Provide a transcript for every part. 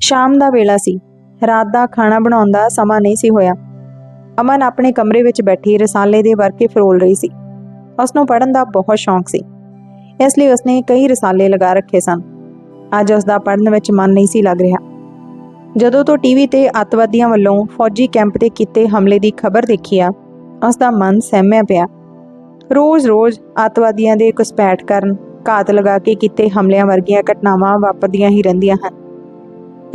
ਸ਼ਾਮ ਦਾ ਵੇਲਾ ਸੀ। ਰਾਤ ਦਾ ਖਾਣਾ ਬਣਾਉਣ ਦਾ ਸਮਾਂ ਨਹੀਂ ਸੀ ਹੋਇਆ। ਅਮਨ ਆਪਣੇ ਕਮਰੇ ਵਿੱਚ ਬੈਠੀ ਰਸਾਲੇ ਦੇ ਵਰਕੇ ਫਰੋਲ ਰਹੀ ਸੀ। ਉਸ ਨੂੰ ਪੜ੍ਹਨ ਦਾ ਬਹੁਤ ਸ਼ੌਂਕ ਸੀ। ਇਸ ਲਈ ਉਸਨੇ ਕਈ ਰਸਾਲੇ ਲਗਾ ਰੱਖੇ ਸਨ। ਅੱਜ ਉਸ ਦਾ ਪੜ੍ਹਨ ਵਿੱਚ ਮਨ ਨਹੀਂ ਸੀ ਲੱਗ ਰਿਹਾ। ਜਦੋਂ ਤੋਂ ਟੀਵੀ ਤੇ ਅੱਤਵਾਦੀਆਂ ਵੱਲੋਂ ਫੌਜੀ ਕੈਂਪ ਤੇ ਕੀਤੇ ਹਮਲੇ ਦੀ ਖਬਰ ਦੇਖੀ ਆ ਉਸ ਦਾ ਮਨ ਸਹਿਮਿਆ ਪਿਆ। ਰੋਜ਼-ਰੋਜ਼ ਅੱਤਵਾਦੀਆਂ ਦੇ ਘੁਸਪੈਠ ਕਰਨ, ਘਾਤ ਲਗਾ ਕੇ ਕੀਤੇ ਹਮਲਿਆਂ ਵਰਗੀਆਂ ਘਟਨਾਵਾਂ ਵਾਪਰਦੀਆਂ ਹੀ ਰਹਿੰਦੀਆਂ ਹਨ।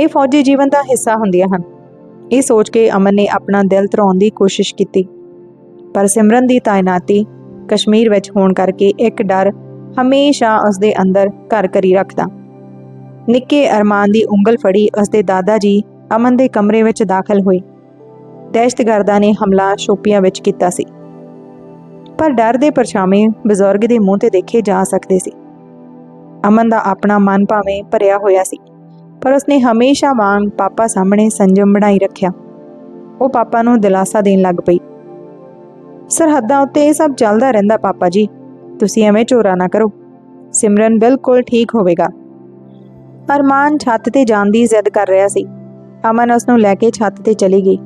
ਇਹ ਫੌਜੀ ਜੀਵਨ ਦਾ ਹਿੱਸਾ ਹੁੰਦੀਆਂ ਹਨ। ਇਹ ਸੋਚ ਕੇ ਅਮਨ ਨੇ ਆਪਣਾ ਦਿਲ ਧਰਾਉਣ ਦੀ ਕੋਸ਼ਿਸ਼ ਕੀਤੀ। ਪਰ ਸਿਮਰਨ ਦੀ ਤਾਇਨਾਤੀ ਕਸ਼ਮੀਰ ਵਿੱਚ ਹੋਣ ਕਰਕੇ ਇੱਕ ਡਰ ਹਮੇਸ਼ਾ ਉਸ ਦੇ ਅੰਦਰ ਘਰ ਕਰੀ ਰੱਖਦਾ। ਨਿੱਕੇ ਅਰਮਾਨ ਦੀ ਉਂਗਲ ਫੜੀ ਉਸ ਦੇ ਦਾਦਾ ਜੀ ਅਮਨ ਦੇ ਕਮਰੇ ਵਿੱਚ ਦਾਖਲ ਹੋਏ। ਦਹਿਸ਼ਤਗਰਦਾਂ ਨੇ ਹਮਲਾ ਸ਼ੋਪੀਆਂ ਵਿੱਚ ਕੀਤਾ ਸੀ। ਪਰ ਡਰ ਦੇ ਪਰਛਾਵੇਂ ਬਜ਼ੁਰਗ ਦੇ ਮੂੰਹ ਤੇ ਦੇਖੇ ਜਾ ਸਕਦੇ ਸੀ। ਅਮਨ ਦਾ ਆਪਣਾ ਮਨ ਭਾਵੇਂ ਭਰਿਆ ਹੋਇਆ ਸੀ। ਪਰ ਉਸਨੇ ਹਮੇਸ਼ਾ ਵਾਂਗ ਪਾਪਾ ਸਾਹਮਣੇ ਸੰਜਮ ਬਣਾਈ ਰੱਖਿਆ। ਉਹ ਪਾਪਾ ਨੂੰ ਦਿਲਾਸਾ ਦੇਣ ਲੱਗ ਪਈ। ਸਰਹੱਦਾਂ ਉੱਤੇ ਇਹ ਸਭ ਚੱਲਦਾ ਰਹਿੰਦਾ ਪਾਪਾ ਜੀ, ਤੁਸੀਂ ਐਵੇਂ ਚੋਰਾ ਨਾ ਕਰੋ। ਸਿਮਰਨ ਬਿਲਕੁਲ ਠੀਕ ਹੋਵੇਗਾ। ਅਰਮਾਨ ਛੱਤ ਤੇ ਜਾਣ ਦੀ ਜ਼ਿੱਦ ਕਰ ਰਿਹਾ ਸੀ। ਅਮਨ ਉਸ ਨੂੰ ਲੈ ਕੇ ਛੱਤ ਤੇ ਚਲੀ ਗਈ।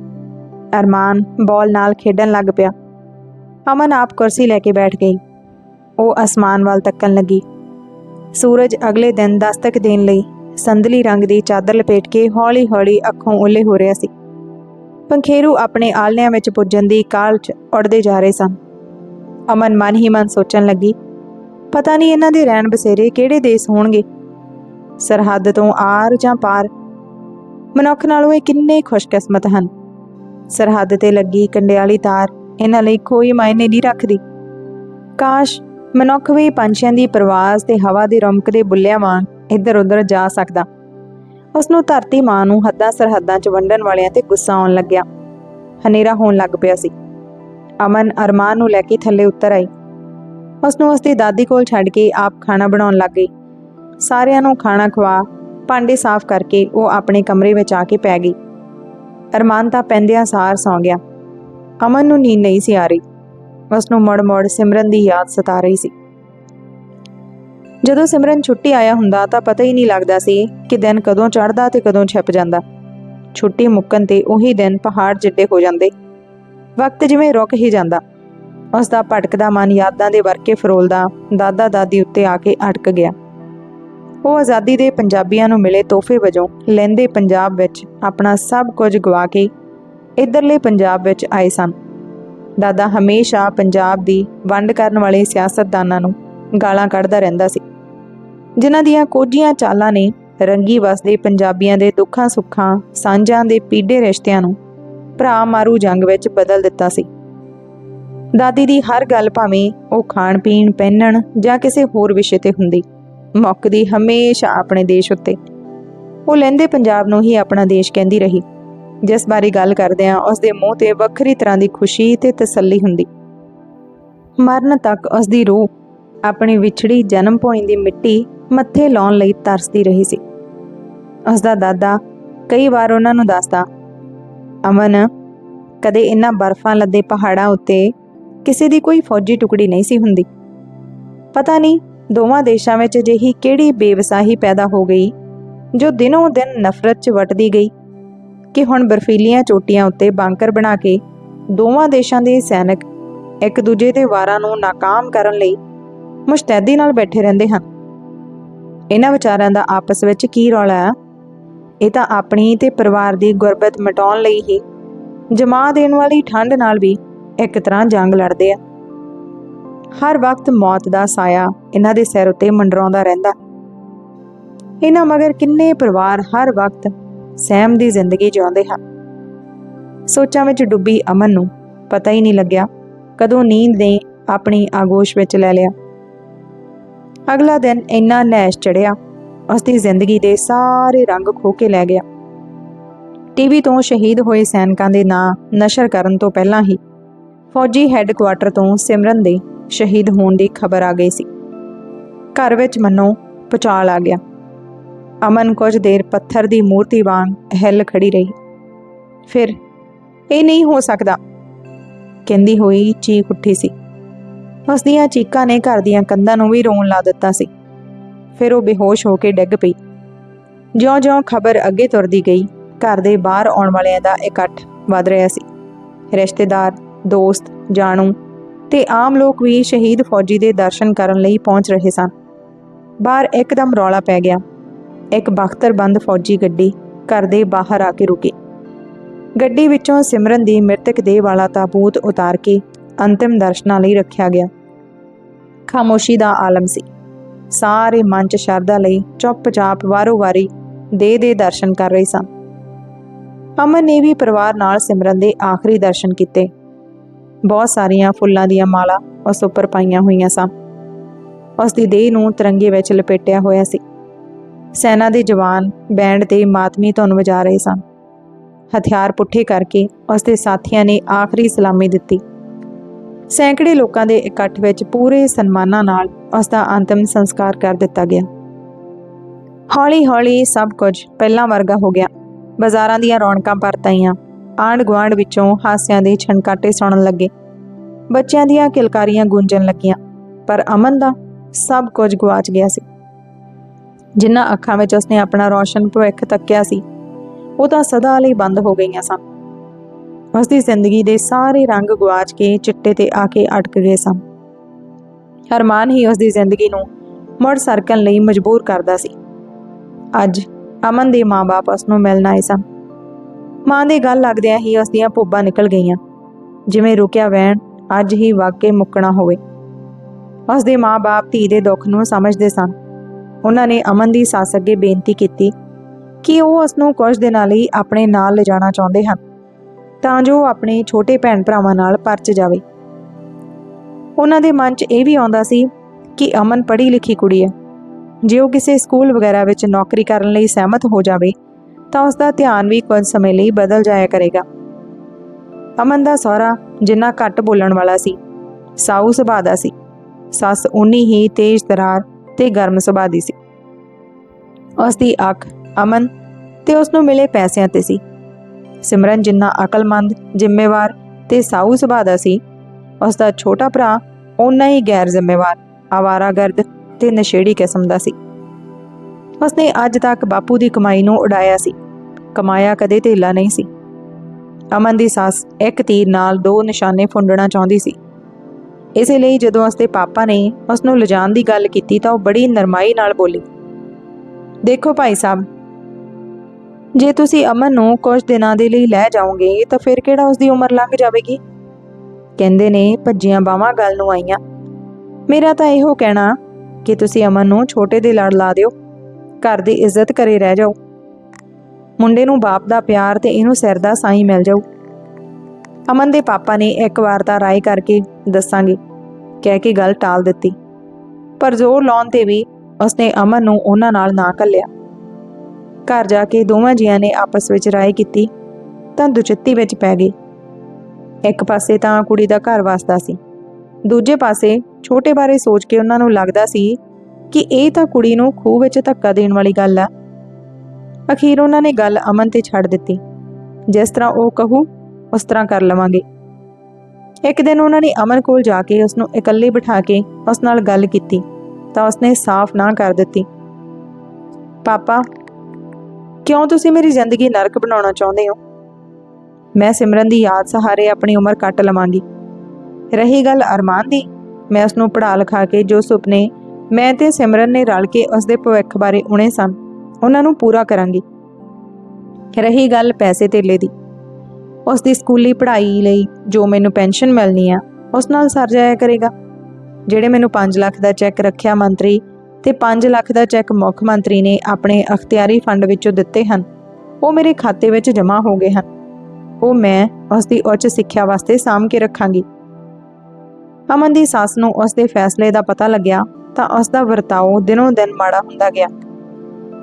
ਅਰਮਾਨ ਬਾਲ ਨਾਲ ਖੇਡਣ ਲੱਗ ਪਿਆ। ਅਮਨ ਆਪ ਕੁਰਸੀ ਲੈ ਕੇ ਬੈਠ ਗਈ। ਉਹ ਅਸਮਾਨ ਵੱਲ ਤੱਕਣ ਲੱਗੀ। ਸੂਰਜ ਅਗਲੇ ਦਿਨ ਦਸਤਕ ਦੇਣ ਲਈ ਸੰਧਲੀ ਰੰਗ ਦੀ ਚਾਦਰ ਲਪੇਟ ਕੇ ਹੌਲੀ-ਹੌਲੀ ਅੱਖੋਂ ਓਲੇ ਹੋ ਰਿਹਾ ਸੀ। ਪੰਖੇਰੂ ਆਪਣੇ ਆਲਣਿਆਂ ਵਿੱਚ ਪੁੱਜਣ ਦੀ ਕਾਲ 'ਚ ਉੜਦੇ ਜਾ ਰਹੇ ਸਨ। ਅਮਨ ਮਨ ਹੀ ਮਨ ਸੋਚਣ ਲੱਗੀ, ਪਤਾ ਨਹੀਂ ਇਹਨਾਂ ਦੇ ਰਹਿਣ ਬਸੇਰੇ ਕਿਹੜੇ ਦੇਸ਼ ਹੋਣਗੇ। ਸਰਹੱਦ ਤੋਂ ਆਰ ਜਾਂ ਪਾਰ। ਮਨੁੱਖ ਨਾਲੋਂ ਇਹ ਕਿੰਨੇ ਖੁਸ਼ਕਿਸਮਤ ਹਨ। ਸਰਹੱਦ ਤੇ ਲੱਗੀ ਕੰਡਿਆਲੀ ਤਾਰ ਇਹਨਾਂ ਲਈ ਕੋਈ ਮਾਇਨੇ ਨਹੀਂ ਰੱਖਦੀ। ਕਾਸ਼ ਮਨੁੱਖ ਵੀ ਪੰਛੀਆਂ ਦੀ ਪਰਵਾਜ਼ ਤੇ ਹਵਾ ਦੇ ਰੌਮਕਦੇ ਬੁੱਲਿਆਂ ਵਾਂਗ ਇੱਧਰ ਉੱਧਰ ਜਾ ਸਕਦਾ। ਉਸ ਨੂੰ ਧਰਤੀ ਮਾਂ ਨੂੰ ਹੱਦਾਂ ਸਰਹੱਦਾਂ 'ਚ ਵੰਡਣ ਵਾਲਿਆਂ ਤੇ ਗੁੱਸਾ ਆਉਣ ਲੱਗਿਆ। ਹਨੇਰਾ ਹੋਣ ਲੱਗ ਪਿਆ ਸੀ। ਅਮਨ ਅਰਮਾਨ ਨੂੰ ਲੈ ਕੇ ਥੱਲੇ ਉੱਤਰ ਆਈ। ਉਸ ਨੂੰ ਉਸਦੀ ਦਾਦੀ ਕੋਲ ਛੱਡ ਕੇ ਆਪ ਖਾਣਾ ਬਣਾਉਣ ਲੱਗ ਗਈ। ਸਾਰਿਆਂ ਨੂੰ ਖਾਣਾ ਖਵਾ, ਭਾਂਡੇ ਸਾਫ਼ ਕਰਕੇ ਉਹ ਆਪਣੇ ਕਮਰੇ ਵਿੱਚ ਆ ਕੇ ਪੈ ਗਈ। ਅਰਮਾਨ ਤਾਂ ਪੈਂਦਿਆਂ ਸਾਰ ਸੌਂ ਗਿਆ। ਅਮਨ ਨੂੰ ਨੀਂਦ ਨਹੀਂ ਸੀ ਆ ਰਹੀ। ਉਸ ਨੂੰ ਮੜ-ਮੜ ਸਿਮਰਨ ਦੀ ਯਾਦ ਸਤਾ ਰਹੀ ਸੀ। ਜਦੋਂ ਸਿਮਰਨ ਛੁੱਟੀ ਆਇਆ ਹੁੰਦਾ ਤਾਂ ਪਤਾ ਹੀ ਨਹੀਂ ਲੱਗਦਾ ਸੀ ਕਿ ਦਿਨ ਕਦੋਂ ਚੜ੍ਹਦਾ ਤੇ ਕਦੋਂ ਛਿਪ ਜਾਂਦਾ। ਛੁੱਟੀ ਮੁੱਕਣ ਤੇ ਉਹੀ ਦਿਨ ਪਹਾੜ ਜਿੱਡੇ ਹੋ ਜਾਂਦੇ। ਵਕਤ ਜਿਵੇਂ ਰੁਕ ਹੀ ਜਾਂਦਾ। ਉਸ ਦਾ ਭਟਕਦਾ ਮਨ ਯਾਦਾਂ ਦੇ ਵਰਕੇ ਫਰੋਲਦਾ ਦਾਦਾ ਦਾਦੀ ਉੱਤੇ ਆ ਕੇ ਅਟਕ ਗਿਆ। ਉਹ ਆਜ਼ਾਦੀ ਦੇ ਪੰਜਾਬੀਆਂ ਨੂੰ ਮਿਲੇ ਤੋਹਫੇ ਵਜੋਂ ਲੈਂਦੇ ਪੰਜਾਬ ਵਿੱਚ ਆਪਣਾ ਸਭ ਕੁਝ ਗਵਾ ਕੇ ਇਧਰਲੇ ਪੰਜਾਬ ਵਿੱਚ ਆਏ ਸਨ। ਦਾਦਾ ਹਮੇਸ਼ਾ ਪੰਜਾਬ ਦੀ ਵੰਡ ਕਰਨ ਵਾਲੇ ਸਿਆਸਤਦਾਨਾਂ ਨੂੰ ਗਾਲਾਂ ਕੱਢਦਾ ਰਹਿੰਦਾ ਸੀ। ਜਿਨ੍ਹਾਂ ਦੀਆਂ ਕੋਝੀਆਂ ਚਾਲਾਂ ਨੇ ਰੰਗੀ ਵਸਦੇ ਪੰਜਾਬੀਆਂ ਦੇ ਦੁੱਖਾਂ, ਸੁੱਖਾਂ, ਸਾਂਝਾਂ ਦੇ ਪੀੜੇ ਰਿਸ਼ਤਿਆਂ ਨੂੰ ਭਰਾ ਮਾਰੂ ਜੰਗ ਵਿੱਚ ਬਦਲ ਦਿੱਤਾ ਸੀ। ਦਾਦੀ ਦੀ ਹਰ ਗੱਲ ਭਾਵੇਂ ਉਹ ਖਾਣ, ਪੀਣ, ਪਹਿਨਣ ਜਾਂ ਕਿਸੇ ਹੋਰ ਵਿਸ਼ੇ ਤੇ ਹੁੰਦੀ, ਮੁੱਕਦੀ ਹਮੇਸ਼ਾ ਆਪਣੇ ਦੇਸ਼ ਉੱਤੇ। ਉਹ ਲੈਂਦੇ ਪੰਜਾਬ ਨੂੰ ਹੀ ਆਪਣਾ ਦੇਸ਼ ਕਹਿੰਦੀ ਰਹੀ। ਜਿਸ ਬਾਰੇ ਗੱਲ ਕਰਦੇ ਆ ਉਸ ਦੇ ਮੂੰਹ ਤੇ ਵੱਖਰੀ ਤਰ੍ਹਾਂ ਦੀ ਖੁਸ਼ੀ ਤੇ ਤਸੱਲੀ ਹੁੰਦੀ। ਮਰਨ ਤੱਕ ਉਸ ਦੀ ਰੂਹ ਆਪਣੀ ਵਿਛੜੀ ਜਨਮ ਭੋਇੰ ਦੀ ਮਿੱਟੀ ਮੱਥੇ ਲਾਉਣ ਲਈ ਤਰਸਦੀ ਰਹੀ ਸੀ। ਉਸ ਦਾ ਦਾਦਾ ਕਈ ਵਾਰ ਉਹਨਾਂ ਨੂੰ ਦੱਸਦਾ, ਅਮਨ, ਕਦੇ ਇਹਨਾਂ ਬਰਫ਼ਾਂ ਲੱਦੇ ਪਹਾੜਾਂ ਉੱਤੇ ਕਿਸੇ ਦੀ ਕੋਈ ਫੌਜੀ ਟੁਕੜੀ ਨਹੀਂ ਸੀ ਹੁੰਦੀ। ਪਤਾ ਨਹੀਂ ਦੋਵਾਂ ਦੇਸ਼ਾਂ ਵਿੱਚ ਅਜਿਹੀ ਕਿਹੜੀ ਬੇਵਸਾਹੀ ਪੈਦਾ ਹੋ ਗਈ, ਜੋ ਦਿਨੋਂ ਦਿਨ ਨਫ਼ਰਤ 'ਚ ਵਟਦੀ ਗਈ ਕਿ ਹੁਣ ਬਰਫੀਲੀਆਂ ਚੋਟੀਆਂ ਉੱਤੇ ਬੰਕਰ ਬਣਾ ਕੇ ਦੋਵਾਂ ਦੇਸ਼ਾਂ ਦੇ ਸੈਨਿਕ ਇੱਕ ਦੂਜੇ ਦੇ ਵਾਰਾਂ ਨੂੰ ਨਾਕਾਮ ਕਰਨ ਲਈ ਮੁਸ਼ਤੈਦੀ ਨਾਲ ਬੈਠੇ ਰਹਿੰਦੇ ਹਨ। ਇਹਨਾਂ ਵਿਚਾਰਾਂ ਦਾ ਆਪਸ ਵਿੱਚ ਕੀ ਰੌਲਾ ਹੈ ਇਹ ਤਾਂ ਆਪਣੀ ਤੇ ਪਰਿਵਾਰ ਦੀ ਗੁਰਬਤ ਮਿਟਾਉਣ ਲਈ ਹੀ ਜਮਾ ਦੇਣ ਵਾਲੀ ਠੰਡ ਨਾਲ ਵੀ ਇੱਕ ਤਰ੍ਹਾਂ ਜੰਗ ਲੜਦੇ ਆ। ਹਰ ਵਕਤ ਮੌਤ ਦਾ ਸਾਇਆ ਇਹਨਾਂ ਦੇ ਸਿਰ ਉੱਤੇ ਮੰਡਰਾਉਂਦਾ ਰਹਿੰਦਾ। ਇਹਨਾਂ ਮਗਰ ਕਿੰਨੇ ਪਰਿਵਾਰ ਹਰ ਵਕਤ ਸਹਿਮ ਦੀ ਜ਼ਿੰਦਗੀ ਜਿਉਂਦੇ ਹਨ। ਸੋਚਾਂ ਵਿੱਚ ਡੁੱਬੀ ਅਮਨ ਨੂੰ ਪਤਾ ਹੀ ਨਹੀਂ ਲੱਗਿਆ ਕਦੋਂ ਨੀਂਦ ਨੇ ਆਪਣੀ ਆਗੋਸ਼ ਵਿੱਚ ਲੈ ਲਿਆ। ਅਗਲਾ ਦਿਨ ਇੰਨਾ ਨੈਸ਼ ਚੜਿਆ ਉਸ ਦੀ ਜ਼ਿੰਦਗੀ ਦੇ ਸਾਰੇ ਰੰਗ ਖੋ ਕੇ ਲੈ ਗਿਆ। ਟੀਵੀ ਤੋਂ ਸ਼ਹੀਦ ਹੋਏ ਸੈਨਿਕਾਂ ਦੇ ਨਾਂ ਨਸ਼ਰ ਕਰਨ ਤੋਂ ਪਹਿਲਾਂ ਹੀ ਫੌਜੀ ਹੈੱਡਕੁਆਟਰ ਤੋਂ ਸਿਮਰਨ ਦੇ ਸ਼ਹੀਦ ਹੋਣ ਦੀ ਖਬਰ ਆ ਗਈ ਸੀ। ਘਰ ਵਿੱਚ ਮੰਨੋ ਪੁਚਾਲ ਆ ਗਿਆ। ਅਮਨ ਕੁਝ ਦੇਰ ਪੱਥਰ ਦੀ ਮੂਰਤੀ ਵਾਂਗ ਹਿੱਲ ਖੜੀ ਰਹੀ। ਫਿਰ, ਇਹ ਨਹੀਂ ਹੋ ਸਕਦਾ, ਕਹਿੰਦੀ ਹੋਈ ਚੀਕ ਉੱਠੀ ਸੀ। ਉਸ ਦੀਆਂ ਚੀਕਾਂ ਨੇ ਘਰ ਦੀਆਂ ਕੰਧਾਂ ਨੂੰ ਵੀ ਰੋਣ ਲਾ ਦਿੱਤਾ ਸੀ। ਫਿਰ ਉਹ ਬੇਹੋਸ਼ ਹੋ ਕੇ ਡਿੱਗ ਪਈ। ਜਿਉਂ-ਜਿਉਂ ਖਬਰ ਅੱਗੇ ਤੁਰਦੀ ਗਈ, ਘਰ ਦੇ ਬਾਹਰ ਆਉਣ ਵਾਲਿਆਂ ਦਾ ਇਕੱਠ ਵੱਧ ਰਿਹਾ ਸੀ। ਰਿਸ਼ਤੇਦਾਰ, ਦੋਸਤ, ਜਾਣੂ ਤੇ ਆਮ ਲੋਕ ਵੀ ਸ਼ਹੀਦ ਫੌਜੀ ਦੇ ਦਰਸ਼ਨ ਕਰਨ ਲਈ ਪਹੁੰਚ ਰਹੇ ਸਨ। ਬਾਹਰ ਇੱਕਦਮ ਰੌਲਾ ਪੈ ਗਿਆ। ਇੱਕ ਬਖਤਰਬੰਦ ਫੌਜੀ ਗੱਡੀ ਘਰ ਦੇ ਬਾਹਰ ਆ ਕੇ ਰੁਕੀ। ਗੱਡੀ ਵਿੱਚੋਂ ਸਿਮਰਨ ਦੀ ਮ੍ਰਿਤਕ ਦੇਹ ਵਾਲਾ ਤਾਬੂਤ ਉਤਾਰ ਕੇ ਅੰਤਿਮ ਦਰਸ਼ਨਾਂ ਲਈ ਰੱਖਿਆ ਗਿਆ। ਖਾਮੋਸ਼ੀ ਦਾ ਆਲਮ ਸੀ। ਸਾਰੇ ਮਨ ਚ ਸ਼ਰਧਾ ਲਈ ਚੁੱਪਚਾਪ ਵਾਰੋ-ਵਾਰੀ ਦੇ ਦੇ ਦਰਸ਼ਨ ਕਰ ਰਹੇ ਸਨ ਅਮਨ ਨੇ ਵੀ ਪਰਿਵਾਰ ਨਾਲ ਸਿਮਰਨ ਦੇ ਆਖਰੀ ਦਰਸ਼ਨ ਕੀਤੇ। ਬਹੁਤ ਸਾਰੀਆਂ ਫੁੱਲਾਂ ਦੀਆਂ ਮਾਲਾ ਉਸ ਉੱਪਰ ਪਾਈਆਂ ਹੋਈਆਂ ਸਨ ਉਸ ਦੀ ਦੇਹ ਨੂੰ ਤਿਰੰਗੇ ਵਿੱਚ ਲਪੇਟਿਆ ਹੋਇਆ ਸੀ। ਸੈਨਾ ਦੇ ਜਵਾਨ ਬੈਂਡ ਤੇ ਮਾਤਮੀ ਧੁਨ ਵਜਾ ਰਹੇ ਸਨ ਹਥਿਆਰ ਪੁੱਠੇ ਕਰਕੇ ਉਸ ਦੇ ਸਾਥੀਆਂ ਨੇ ਆਖਰੀ ਸਲਾਮੀ ਦਿੱਤੀ। ਸੈਂਕੜੇ ਲੋਕਾਂ ਦੇ ਇਕੱਠ ਵਿੱਚ ਪੂਰੇ ਸਨਮਾਨਾਂ ਨਾਲ ਉਸ ਦਾ ਅੰਤਿਮ ਸੰਸਕਾਰ ਕਰ ਦਿੱਤਾ ਗਿਆ। ਹੌਲੀ-ਹੌਲੀ ਸਭ ਕੁਝ ਪਹਿਲਾਂ ਵਰਗਾ ਹੋ ਗਿਆ। ਬਾਜ਼ਾਰਾਂ ਦੀਆਂ ਰੌਣਕਾਂ ਪਰਤ ਆਈਆਂ ਆਂਢ ਗੁਆਂਢ ਵਿੱਚੋਂ ਹਾਸਿਆਂ ਦੇ ਛਣਕਾਟੇ ਸੁਣਨ ਲੱਗੇ। ਬੱਚਿਆਂ ਦੀਆਂ ਕਿਲਕਾਰੀਆਂ ਗੂੰਜਣ ਲੱਗੀਆਂ। ਪਰ ਅਮਨ ਦਾ ਸਭ ਕੁਝ ਗਵਾਚ ਗਿਆ ਸੀ। ਜਿਨ੍ਹਾਂ ਅੱਖਾਂ ਵਿੱਚ ਉਸਨੇ ਆਪਣਾ ਰੌਸ਼ਨ ਭਵਿੱਖ ਤੱਕਿਆ ਸੀ, ਉਹ ਤਾਂ ਸਦਾ ਲਈ ਬੰਦ ਹੋ ਗਈਆਂ ਸਨ। ਉਸ ਦੀ ਜ਼ਿੰਦਗੀ ਦੇ ਸਾਰੇ ਰੰਗ ਗਵਾਚ ਕੇ ਚਿੱਟੇ ਤੇ ਆ ਕੇ ਅਟਕ ਗਏ ਸਨ। ਹਰਮਾਨ ਹੀ ਉਸ ਦੀ ਜ਼ਿੰਦਗੀ ਨੂੰ ਮੁੜ ਸਰਕਣ ਲਈ ਮਜਬੂਰ ਕਰਦਾ ਸੀ। ਅੱਜ ਅਮਨ ਦੇ ਮਾਪੇ ਉਸ ਨੂੰ ਮਿਲਣ ਆਏ ਸਨ। ਮਾਂ ਦੇ ਗੱਲ ਲੱਗਦਿਆਂ ਹੀ ਉਸ ਦੀਆਂ ਪੁੱਬਾਂ ਨਿਕਲ ਗਈਆਂ। ਜਿਵੇਂ ਰੁਕਿਆ ਵਹਿਣ ਅੱਜ ਹੀ ਵਾਕੇ ਮੁੱਕਣਾ ਹੋਵੇ। ਉਸ ਦੇ ਮਾਪੇ ਧੀ ਦੇ ਦੁੱਖ ਨੂੰ ਸਮਝਦੇ ਸਨ। ਉਹਨਾਂ ਨੇ ਅਮਨ ਦੀ ਸੱਸ ਅੱਗੇ ਬੇਨਤੀ ਕੀਤੀ ਕਿ ਉਹ ਉਸ ਨੂੰ ਕੁਝ ਦਿਨਾਂ ਲਈ ਆਪਣੇ ਨਾਲ ਲਿਜਾਣਾ ਚਾਹੁੰਦੇ ਹਨ। ਤਾਂ ਜੋ ਆਪਣੇ ਛੋਟੇ ਭੈਣ ਭਰਾਵਾਂ ਨਾਲ ਪਰਚ ਜਾਵੇ। ਉਹਨਾਂ ਦੇ ਮਨ 'ਚ ਇਹ ਵੀ ਆਉਂਦਾ ਸੀ ਕਿ ਅਮਨ ਪੜ੍ਹੀ ਲਿਖੀ ਕੁੜੀ ਹੈ। ਜੇ ਉਹ ਕਿਸੇ ਸਕੂਲ ਵਗੈਰਾ ਵਿੱਚ ਨੌਕਰੀ ਕਰਨ ਲਈ ਸਹਿਮਤ ਹੋ ਜਾਵੇ, ਤਾਂ ਉਸ ਦਾ ਧਿਆਨ ਵੀ ਕੁਝ ਸਮੇਂ ਲਈ ਬਦਲ ਜਾਇਆ ਕਰੇਗਾ। ਅਮਨ ਦਾ ਸਹੁਰਾ ਜਿੰਨਾ ਘੱਟ ਬੋਲਣ ਵਾਲਾ ਸੀ, ਸਾਊ ਸੁਭਾਅ ਦਾ ਸੀ। ਸੱਸ ਉਨੀ ਹੀ ਤੇਜ਼ ਤਰਾਰ ਤੇ ਗਰਮ ਸੁਭਾਅ ਦੀ ਸੀ। ਉਸ ਦੀ ਅੱਖ ਅਮਨ ਤੇ ਉਸ ਨੂੰ ਮਿਲੇ ਪੈਸਿਆਂ ਤੇ ਸੀ। ਸਿਮਰਨ ਜਿੰਨਾ ਅਕਲਮੰਦ, ਜ਼ਿੰਮੇਵਾਰ ਤੇ ਸਾਊ ਸੁਭਾਅ ਦਾ ਸੀ ਉਸ ਦਾ ਛੋਟਾ ਭਰਾ ਓਨਾ ਹੀ ਗੈਰ ਜ਼ਿੰਮੇਵਾਰ ਆਵਾਰਾਗਰਦ ਤੇ ਨਸ਼ੇੜੀ ਕਿਸਮ ਦਾ ਸੀ। ਉਸਨੇ ਅੱਜ ਤੱਕ ਬਾਪੂ ਦੀ ਕਮਾਈ ਨੂੰ ਉਡਾਇਆ ਸੀ। ਕਮਾਇਆ ਕਦੇ ਢੇਲਾ ਨਹੀਂ ਸੀ। ਅਮਨ ਦੀ ਸੱਸ ਇੱਕ ਤੀਰ ਨਾਲ ਦੋ ਨਿਸ਼ਾਨੇ ਫੁੰਡਣਾ ਚਾਹੁੰਦੀ ਸੀ। ਇਸੇ ਲਈ ਜਦੋਂ ਉਸਦੇ ਪਾਪਾ ਨੇ ਉਸ ਨੂੰ ਲਿਜਾਣ ਦੀ ਗੱਲ ਕੀਤੀ ਤਾਂ ਉਹ ਬੜੀ ਨਰਮਾਈ ਨਾਲ ਬੋਲੀ, ਦੇਖੋ ਭਾਈ ਸਾਹਿਬ ਜੇ ਤੁਸੀਂ ਅਮਨ ਨੂੰ ਕੁਝ ਦਿਨਾਂ ਦੇ ਲਈ ਲੈ ਜਾਓਗੇ, ਤਾਂ ਫਿਰ ਕਿਹੜਾ ਉਸ ਦੀ ਉਮਰ ਲੰਘ ਜਾਵੇਗੀ? ਕਹਿੰਦੇ ਨੇ, ਭੱਜੀਆਂ ਬਾਵਾਂ ਗੱਲ ਨੂੰ ਆਈਆਂ। ਮੇਰਾ ਤਾਂ ਇਹੋ ਕਹਿਣਾ ਕਿ ਤੁਸੀਂ ਅਮਨ ਨੂੰ ਛੋਟੇ ਦੇ ਲੜ ਲਾ ਦਿਓ। ਘਰ ਦੀ ਇੱਜ਼ਤ ਕਰੇ ਰਹਿ ਜਾਓ। ਮੁੰਡੇ ਨੂੰ ਬਾਪ ਦਾ ਪਿਆਰ ਤੇ ਇਹਨੂੰ ਸਿਰ ਦਾ ਸਾਈਂ ਮਿਲ ਜਾਊ। ਅਮਨ ਦੇ ਪਾਪਾ ਨੇ ਇੱਕ ਵਾਰ ਤਾਂ ਰਾਏ ਕਰਕੇ ਦੱਸਾਂਗੇ, ਕਹਿ ਕੇ ਗੱਲ ਟਾਲ ਦਿੱਤੀ। ਪਰ ਜ਼ੋਰ ਲਾਉਣ ਤੇ ਵੀ ਉਸਨੇ ਅਮਨ ਨੂੰ ਉਹਨਾਂ ਨਾਲ ਨਾ ਕੱਲਿਆ ਘਰ ਜਾ ਕੇ ਦੋਵਾਂ ਜੀਆਂ ਨੇ ਆਪਸ ਵਿੱਚ ਰਾਏ ਕੀਤੀ, ਤਾਂ ਦੁਚਿੱਤੀ ਵਿੱਚ ਪੈ ਗਏ ਇੱਕ ਪਾਸੇ ਤਾਂ ਕੁੜੀ ਦਾ ਘਰ ਵਸਦਾ ਸੀ, ਦੂਜੇ ਪਾਸੇ ਛੋਟੇ ਬਾਰੇ ਸੋਚ ਕੇ ਉਹਨਾਂ ਨੂੰ ਲੱਗਦਾ ਸੀ ਕਿ ਇਹ ਤਾਂ ਕੁੜੀ ਨੂੰ ਖੂਹ ਵਿੱਚ ਧੱਕਾ ਦੇਣ ਵਾਲੀ ਗੱਲ ਆ। ਅਖੀਰ ਉਹਨਾਂ ਨੇ ਗੱਲ ਅਮਨ ਤੇ ਛੱਡ ਦਿੱਤੀ, ਜਿਸ ਤਰ੍ਹਾਂ ਉਹ ਕਹੂ, ਉਸ ਤਰ੍ਹਾਂ ਕਰ ਲਵਾਂਗੇ। ਇੱਕ ਦਿਨ ਉਹਨਾਂ ਨੇ ਅਮਨ ਕੋਲ ਜਾ ਕੇ ਉਸ ਨੂੰ ਇਕੱਲੇ ਬਿਠਾ ਕੇ ਉਸ ਨਾਲ ਗੱਲ ਕੀਤੀ, ਤਾਂ ਉਸਨੇ ਸਾਫ਼ ਨਾ ਕਰ ਦਿੱਤੀ। ਪਾਪਾ ਕਿਉਂ ਤੁਸੀਂ ਮੇਰੀ ਜ਼ਿੰਦਗੀ ਨਰਕ ਬਣਾਉਣਾ ਚਾਹੁੰਦੇ ਹੋ? ਮੈਂ ਸਿਮਰਨ ਦੀ ਯਾਦ ਸਹਾਰੇ ਆਪਣੀ ਉਮਰ ਕੱਟ ਲਵਾਂਗੀ। ਰਹੀ ਗੱਲ ਅਰਮਾਨ ਦੀ, ਮੈਂ ਉਸ ਨੂੰ ਪੜ੍ਹਾ ਲਿਖਾ ਕੇ ਜੋ ਸੁਪਨੇ ਮੈਂ ਤੇ ਸਿਮਰਨ ਨੇ ਰਲ ਕੇ ਉਸ ਦੇ ਭਵਿੱਖ ਬਾਰੇ ਉਣੇ ਸਨ ਉਹਨਾਂ ਨੂੰ ਪੂਰਾ ਕਰਾਂਗੀ। ਰਹੀ ਗੱਲ ਪੈਸੇ ਧੇਲੇ ਦੀ ਉਸ ਦੀ ਸਕੂਲੀ ਪੜ੍ਹਾਈ ਲਈ ਜੋ ਮੈਨੂੰ ਪੈਨਸ਼ਨ ਮਿਲਣੀ ਆ, ਉਸ ਨਾਲ ਸਰ ਜਾਇਆ ਕਰੇਗਾ, ਜਿਹੜੇ ਮੈਨੂੰ 5 ਲੱਖ ਦਾ ਚੈੱਕ ਰੱਖਿਆ ਮੰਤਰੀ ਤੇ 5 ਲੱਖ ਦਾ ਚੈੱਕ ਮੁੱਖ ਮੰਤਰੀ ਨੇ ਆਪਣੇ ਅਖਤਿਆਰੀ ਫੰਡ ਵਿੱਚੋਂ ਦਿੱਤੇ ਹਨ। ਉਹ ਮੇਰੇ ਖਾਤੇ ਵਿੱਚ ਜਮ੍ਹਾਂ ਹੋ ਗਏ ਹਨ। ਉਹ ਮੈਂ ਉਸ ਦੀ ਉੱਚ ਸਿੱਖਿਆ ਵਾਸਤੇ ਸਾਂਭ ਕੇ ਰੱਖਾਂਗੀ। ਅਮਨ ਦੀ ਸੱਸ ਨੂੰ ਉਸ ਦੇ ਫੈਸਲੇ ਦਾ ਪਤਾ ਲੱਗਿਆ ਤਾਂ ਉਸ ਦਾ ਵਰਤਾਓ ਦਿਨੋਂ ਦਿਨ ਮਾੜਾ ਹੁੰਦਾ ਗਿਆ।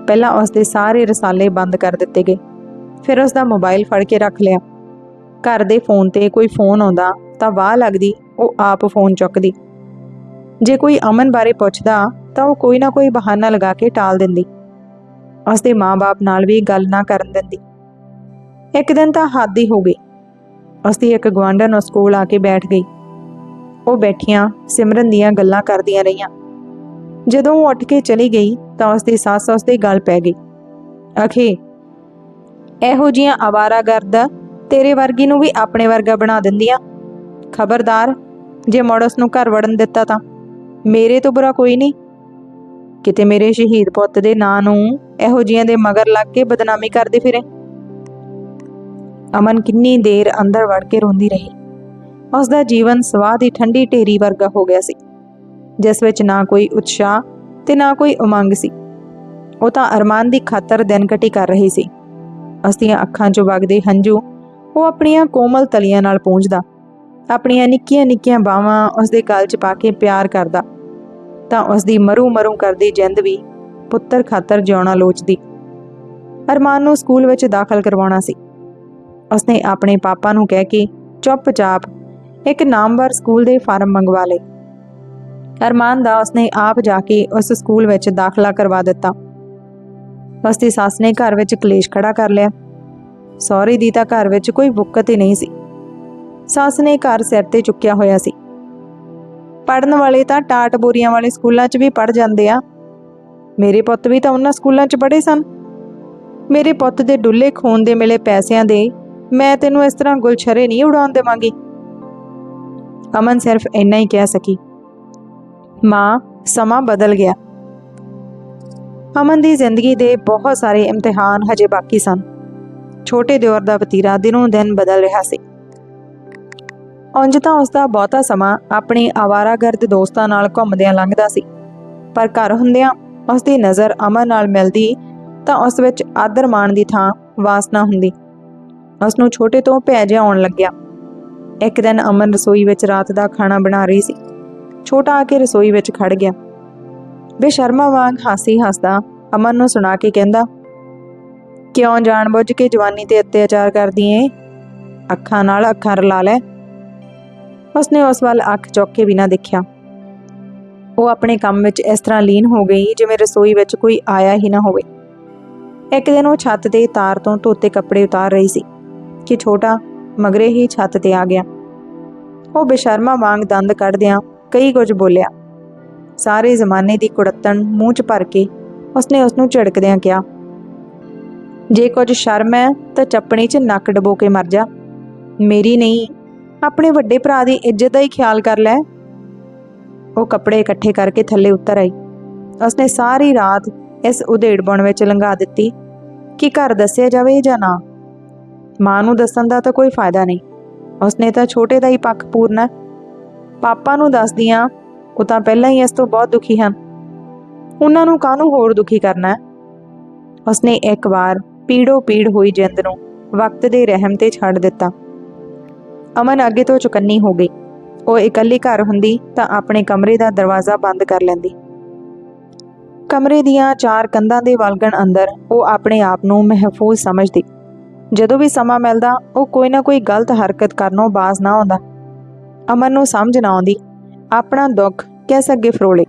ਪਹਿਲਾਂ ਉਸ ਦੇ ਸਾਰੇ ਰਸਾਲੇ ਬੰਦ ਕਰ ਦਿੱਤੇ ਗਏ। ਫਿਰ ਉਸ ਦਾ ਮੋਬਾਈਲ ਫੜ ਕੇ ਰੱਖ ਲਿਆ। ਘਰ ਦੇ ਫੋਨ ਤੇ ਕੋਈ ਫੋਨ ਆਉਂਦਾ ਤਾਂ ਵਾਹ ਲੱਗਦੀ, ਉਹ ਆਪ ਫੋਨ ਚੁੱਕਦੀ। ਜੇ ਕੋਈ ਅਮਨ ਬਾਰੇ ਪੁੱਛਦਾ ਤਾਂ ਉਹ ਕੋਈ ਨਾ ਕੋਈ ਬਹਾਨਾ ਲਗਾ ਕੇ ਟਾਲ ਦਿੰਦੀ। ਉਸਦੇ ਮਾਪੇ ਨਾਲ ਵੀ ਗੱਲ ਨਾ ਕਰਨ ਦਿੰਦੀ। ਇੱਕ ਦਿਨ ਤਾਂ ਹੱਦ ਹੀ ਹੋ ਗਈ। ਉਸਦੀ ਇੱਕ ਗਵਾਂਢਣ ਉਸ ਕੋਲ ਆ ਕੇ ਬੈਠ ਗਈ। ਉਹ ਬੈਠੀਆਂ, ਸਿਮਰਨ ਦੀਆਂ ਗੱਲਾਂ ਕਰਦੀਆਂ ਰਹੀਆਂ। ਜਦੋਂ ਉਹ ਉੱਠ ਕੇ ਚਲੀ ਗਈ, ਤਾਂ ਉਸਦੀ ਸੱਸ ਉਸ ਗੱਲ ਪੈ ਗਈ। ਅਖੇ, ਇਹੋ ਜੀਆਂ ਆਵਾਰਾਗਰਦ ਤੇਰੇ ਵਰਗੀ ਨੂੰ ਵੀ ਆਪਣੇ ਵਰਗਾ ਬਣਾ ਦਿੰਦੀਆਂ। ਖਬਰਦਾਰ, ਜੇ ਮੋੜਸ ਨੂੰ ਘਰ ਵੜਨ ਦਿੱਤਾ ਤਾਂ। ਮੇਰੇ ਤੋਂ ਬੁਰਾ ਕੋਈ ਨਹੀਂ। ਕਿਤੇ ਮੇਰੇ ਸ਼ਹੀਦ ਪੁੱਤ ਦੇ ਨਾਂ ਨੂੰ ਇਹੋ ਜੀਆਂ ਦੇ ਮਗਰ ਲੱਗ ਕੇ ਬਦਨਾਮੀ ਕਰਦੇ ਫਿਰੇ? ਅਮਨ ਕਿੰਨੀ ਦੇਰ ਅੰਦਰ ਵੜ ਕੇ ਰੋਂਦੀ ਰਹੀ। ਉਸ ਦਾ ਜੀਵਨ ਸਵਾਹ ਦੀ ਠੰਡੀ ਢੇਰੀ ਵਰਗਾ ਹੋ ਗਿਆ ਸੀ, ਜਿਸ ਵਿੱਚ ਨਾ ਕੋਈ ਉਤਸ਼ਾਹ ਤੇ ਨਾ ਕੋਈ ਉਮੰਗ ਸੀ। ਉਹ ਤਾਂ ਅਰਮਾਨ ਦੀ ਖਾਤਰ ਦਿਨ ਘਟੀ ਕਰ ਰਹੀ ਸੀ। ਉਸ ਦੀਆਂ ਅੱਖਾਂ 'ਚੋਂ ਵਗਦੇ ਹੰਝੂ, ਉਹ ਆਪਣੀਆਂ ਕੋਮਲ ਤਲੀਆਂ ਨਾਲ ਪੂੰਝਦਾ। ਆਪਣੀਆਂ ਨਿੱਕੀਆਂ ਨਿੱਕੀਆਂ ਬਾਹਾਂ ਉਸ ਦੇ ਗਲ 'ਚ ਪਾ ਕੇ ਪਿਆਰ ਕਰਦਾ। ਤਾਂ ਉਸ ਦੀ ਮਰੂ ਮਰੂ ਕਰਦੀ ਜਿੰਦ ਵੀ ਪੁੱਤਰ ਖਾਤਰ ਜਿਉਣਾ ਲੋਚਦੀ। ਅਰਮਾਨ ਨੂੰ ਸਕੂਲ ਵਿੱਚ ਦਾਖਲ ਕਰਵਾਉਣਾ ਸੀ। ਉਸਨੇ ਆਪਣੇ ਪਾਪਾ ਨੂੰ ਕਹਿ ਕੇ ਚੁੱਪਚਾਪ ਇੱਕ ਨਾਮਵਰ ਸਕੂਲ ਦੇ ਫਾਰਮ ਮੰਗਵਾ ਲਏ। ਅਰਮਾਨ ਦਾ ਉਸਨੇ ਆਪ ਜਾ ਕੇ ਉਸ ਸਕੂਲ ਵਿੱਚ ਦਾਖਲਾ ਕਰਵਾ ਦਿੱਤਾ। ਉਸ ਦੀ ਸੱਸ ਨੇ ਘਰ ਵਿੱਚ ਕਲੇਸ਼ ਖੜਾ ਕਰ ਲਿਆ। ਸਹੁਰੇ ਦੀ ਤਾਂ ਘਰ ਵਿੱਚ ਕੋਈ ਬੁੱਕਤ ਹੀ ਨਹੀਂ ਸੀ। ਸੱਸ ਨੇ ਘਰ ਸਿਰ ਤੇ ਚੁੱਕਿਆ ਹੋਇਆ ਸੀ। ਪੜਨ ਵਾਲੇ ਤਾਂ ਟਾਟ ਬੋਰੀਆਂ ਵਾਲੇ ਸਕੂਲਾਂ 'ਚ ਵੀ ਪੜ ਜਾਂਦੇ ਆ। ਮੇਰੇ ਪੁੱਤ ਵੀ ਤਾਂ ਉਹਨਾਂ ਸਕੂਲਾਂ 'ਚ ਪੜ੍ਹੇ ਸਨ। ਮੇਰੇ ਪੁੱਤ ਦੇ ਡੁੱਲੇ ਖੂਨ ਦੇ ਮਿਲੇ ਪੈਸਿਆਂ ਦੇ ਮੈਂ ਤੈਨੂੰ ਇਸ ਤਰ੍ਹਾਂ ਗੁਲਛਰੇ ਨਹੀਂ ਉਡਾਉਣ ਦੇਵਾਂਗੀ। ਅਮਨ ਸਿਰਫ ਇੰਨਾ ਹੀ ਕਹਿ ਸਕੀ। ਮਾਂ, ਸਮਾਂ ਬਦਲ ਗਿਆ। ਅਮਨ ਦੀ ਜ਼ਿੰਦਗੀ ਦੇ ਬਹੁਤ ਸਾਰੇ ਇਮਤਿਹਾਨ ਹਜੇ ਬਾਕੀ ਸਨ। ਛੋਟੇ ਦਿਓਰ ਦਾ ਵਤੀਰਾ ਦਿਨੋਂ ਦਿਨ ਬਦਲ ਰਿਹਾ ਸੀ। ਉਂਝ ਤਾਂ ਉਸ ਦਾ ਬਹੁਤਾ ਸਮਾਂ ਆਪਣੇ ਆਵਾਰਾਗਰਦ ਦੋਸਤਾਂ ਨਾਲ ਘੁੰਮਦਿਆਂ ਲੰਘਦਾ ਸੀ। ਪਰ ਘਰ ਹੁੰਦਿਆਂ ਉਸ ਦੀ ਨਜ਼ਰ ਅਮਨ ਨਾਲ ਮਿਲਦੀ ਤਾਂ ਉਸ ਵਿੱਚ ਆਦਰ ਮਾਣ ਦੀ ਥਾਂ ਵਾਸਨਾ ਹੁੰਦੀ। ਉਸ ਨੂੰ ਛੋਟੇ ਤੋਂ ਭੈ ਜਿਹਾ ਆਉਣ ਲੱਗਿਆ। ਇੱਕ ਦਿਨ ਅਮਨ ਰਸੋਈ ਵਿੱਚ ਰਾਤ ਦਾ ਖਾਣਾ ਬਣਾ ਰਹੀ ਸੀ। ਛੋਟਾ ਆ ਕੇ ਰਸੋਈ ਵਿੱਚ ਖੜ ਗਿਆ। ਬੇਸ਼ਰਮਾ ਵਾਂਗ ਹਾਸੀ ਹੱਸਦਾ ਅਮਨ ਨੂੰ ਸੁਣਾ ਕੇ ਕਹਿੰਦਾ, ਕਿਉਂ ਜਾਣਬੁੱਝ ਕੇ ਜਵਾਨੀ ਤੇ ਅਤਿਆਚਾਰ ਕਰਦੀ ਏ? ਅੱਖਾਂ ਨਾਲ ਅੱਖਾਂ ਰਲਾ ਲੈ। ਉਸਨੇ ਉਸ ਵੱਲ ਅੱਖ ਚੁੱਕ ਕੇ ਵੀ ਨਾ ਦੇਖਿਆ। ਉਹ ਆਪਣੇ ਕੰਮ ਵਿੱਚ ਇਸ ਤਰ੍ਹਾਂ ਲੀਨ ਹੋ ਗਈ ਜਿਵੇਂ ਰਸੋਈ ਵਿੱਚ ਕੋਈ ਆਇਆ ਹੀ ਨਾ ਹੋਵੇ। ਇੱਕ ਦਿਨ ਉਹ ਛੱਤ ਦੇ ਤਾਰ ਤੋਂ ਧੋਤੇ ਕੱਪੜੇ ਉਤਾਰ ਰਹੀ ਸੀ ਕਿ ਛੋਟਾ ਮਗਰੇ ਹੀ ਛੱਤ ਤੇ ਆ ਗਿਆ। ਉਹ ਬੇਸ਼ਰਮਾ ਵਾਂਗ ਦੰਦ ਕੱਢਦਿਆਂ ਕਈ ਕੁਝ ਬੋਲਿਆ। ਸਾਰੇ ਜ਼ਮਾਨੇ ਦੀ ਕੁੜੱਤਣ ਮੂੰਹ 'ਚ ਭਰ ਕੇ ਉਸਨੇ ਉਸ ਨੂੰ ਝਿੜਕਦਿਆਂ ਕਿਹਾ, ਜੇ ਕੁਝ ਸ਼ਰਮ ਹੈ ਤਾਂ ਚੱਪਣੀ 'ਚ ਨੱਕ ਡਬੋ ਕੇ ਮਰ ਜਾ। ਮੇਰੀ ਨਹੀਂ ਆਪਣੇ ਵੱਡੇ ਭਰਾ ਦੀ ਇੱਜ਼ਤ ਦਾ ਹੀ ਖਿਆਲ ਕਰ ਲੈ। ਉਹ ਕੱਪੜੇ ਇਕੱਠੇ ਕਰਕੇ ਥੱਲੇ ਉਤਰ ਆਈ। ਉਸਨੇ ਸਾਰੀ ਰਾਤ ਇਸ ਉਧੇੜਬਣ ਵਿੱਚ ਲੰਘਾ ਦਿੱਤੀ ਕਿ ਘਰ ਦੱਸਿਆ ਜਾਵੇ ਜਾਂ ਨਾ। ਮਾਂ ਨੂੰ ਦੱਸਣ ਦਾ ਤਾਂ ਕੋਈ ਫਾਇਦਾ ਨਹੀਂ। ਉਸਨੇ ਤਾਂ ਛੋਟੇ ਦਾ ਹੀ ਪੱਖ ਪੂਰਨਾ ਪਾਪਾ ਨੂੰ ਦੱਸਦੀਆਂ ਉਹ ਤਾਂ ਪਹਿਲਾਂ ਹੀ ਇਸ ਤੋਂ ਬਹੁਤ ਦੁਖੀ ਹਨ। ਉਹਨਾਂ ਨੂੰ ਕਾਹਨੂੰ ਹੋਰ ਦੁਖੀ ਕਰਨਾ ਉਸਨੇ ਇੱਕ ਵਾਰ ਪੀੜੋ ਪੀੜ ਹੋਈ ਜਿੰਦ ਨੂੰ ਵਕਤ ਦੇ ਰਹਿਮ ਤੇ ਛੱਡ ਦਿੱਤਾ। ਅਮਨ ਅੱਗੇ ਤੋਂ ਚੁਕੰਨੀ ਹੋ ਗਈ। ਉਹ ਇਕੱਲੀ ਘਰ ਹੁੰਦੀ ਤਾਂ ਆਪਣੇ ਕਮਰੇ ਦਾ ਦਰਵਾਜ਼ਾ ਬੰਦ ਕਰ ਲੈਂਦੀ। ਕਮਰੇ ਦੀਆਂ ਚਾਰ ਕੰਧਾਂ ਦੇ ਵਲਗਣ ਅੰਦਰ ਉਹ ਆਪਣੇ ਆਪ ਨੂੰ ਮਹਿਫੂਜ਼ ਸਮਝਦੀ। ਜਦੋਂ ਵੀ ਸਮਾਂ ਮਿਲਦਾ, ਉਹ ਕੋਈ ਨਾ ਕੋਈ ਗਲਤ ਹਰਕਤ ਕਰਨੋਂ ਬਾਜ਼ ਨਾ ਆਉਂਦਾ। ਅਮਨ ਨੂੰ ਸਮਝ ਨਾ ਆਉਂਦੀ। ਆਪਣਾ ਦੁੱਖ ਕਿਸ ਅੱਗੇ ਫਰੋਲੇ?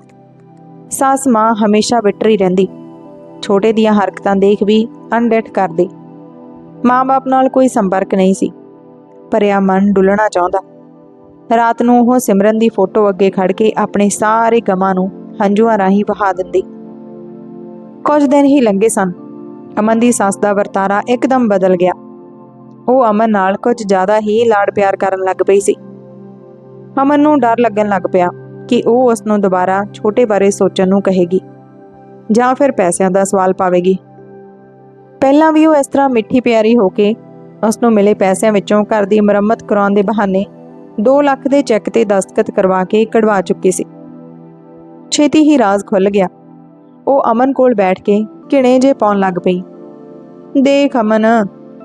ਸਾਸ ਮਾਂ ਹਮੇਸ਼ਾ ਵਿਟਰੀ ਰਹਿੰਦੀ। ਛੋਟੇ ਦੀਆਂ ਹਰਕਤਾਂ ਦੇਖ ਵੀ ਅਣਡਿੱਠ ਕਰਦੀ। ਮਾਂ-ਬਾਪ ਨਾਲ ਕੋਈ ਸੰਪਰਕ ਨਹੀਂ ਸੀ। ਭਰਿਆ ਮਨ ਡੁੱਲਣਾ ਚਾਹੁੰਦਾ। ਰਾਤ ਨੂੰ ਉਹ ਸਿਮਰਨ ਦੀ ਫੋਟੋ ਅੱਗੇ ਖੜ ਕੇ ਆਪਣੇ ਸਾਰੇ ਗਮਾਂ ਨੂੰ ਹੰਝੂਆਂ ਰਾਹੀਂ ਵਹਾ ਦਿੰਦੀ। ਕੁਝ ਦਿਨ ਹੀ ਲੰਘੇ ਸਨ। ਅਮਨ ਦੀ ਸੱਸ ਦਾ ਵਰਤਾਰਾ ਇੱਕਦਮ ਬਦਲ ਗਿਆ। ਉਹ ਅਮਨ ਨਾਲ ਕੁਝ ਜ਼ਿਆਦਾ ਹੀ ਲਾੜ ਪਿਆਰ ਕਰਨ ਲੱਗ ਪਈ ਸੀ। ਅਮਨ ਨੂੰ ਡਰ ਲੱਗਣ ਲੱਗ ਪਿਆ ਕਿ ਉਹ ਉਸ ਨੂੰ ਦੁਬਾਰਾ ਛੋਟੇ ਬਾਰੇ ਸੋਚਣ ਨੂੰ ਕਹੇਗੀ ਜਾਂ ਫਿਰ ਪੈਸਿਆਂ ਦਾ ਸਵਾਲ ਪਾਵੇਗੀ। ਪਹਿਲਾਂ ਵੀ ਉਹ ਇਸ ਤਰ੍ਹਾਂ ਮਿੱਠੀ ਪਿਆਰੀ ਹੋ ਕੇ ਉਸ ਨੂੰ ਮਿਲੇ ਪੈਸਿਆਂ ਵਿੱਚੋਂ ਘਰ ਦੀ ਮੁਰੰਮਤ ਕਰਾਉਣ ਦੇ ਬਹਾਨੇ 2 ਲੱਖ ਦੇ ਚੈੱਕ ਤੇ ਦਸਤਖਤ ਕਰਵਾ ਕੇ ਕਢਵਾ ਚੁੱਕੀ ਸੀ। ਛੇਤੀ ਹੀ ਰਾਜ਼ ਖੁੱਲ ਗਿਆ। ਉਹ ਅਮਨ ਕੋਲ ਬੈਠ ਕੇ ਕਿਣੇ ਜੇ ਪਾਉਣ ਲੱਗ ਪਈ। ਦੇਖ ਅਮਨ,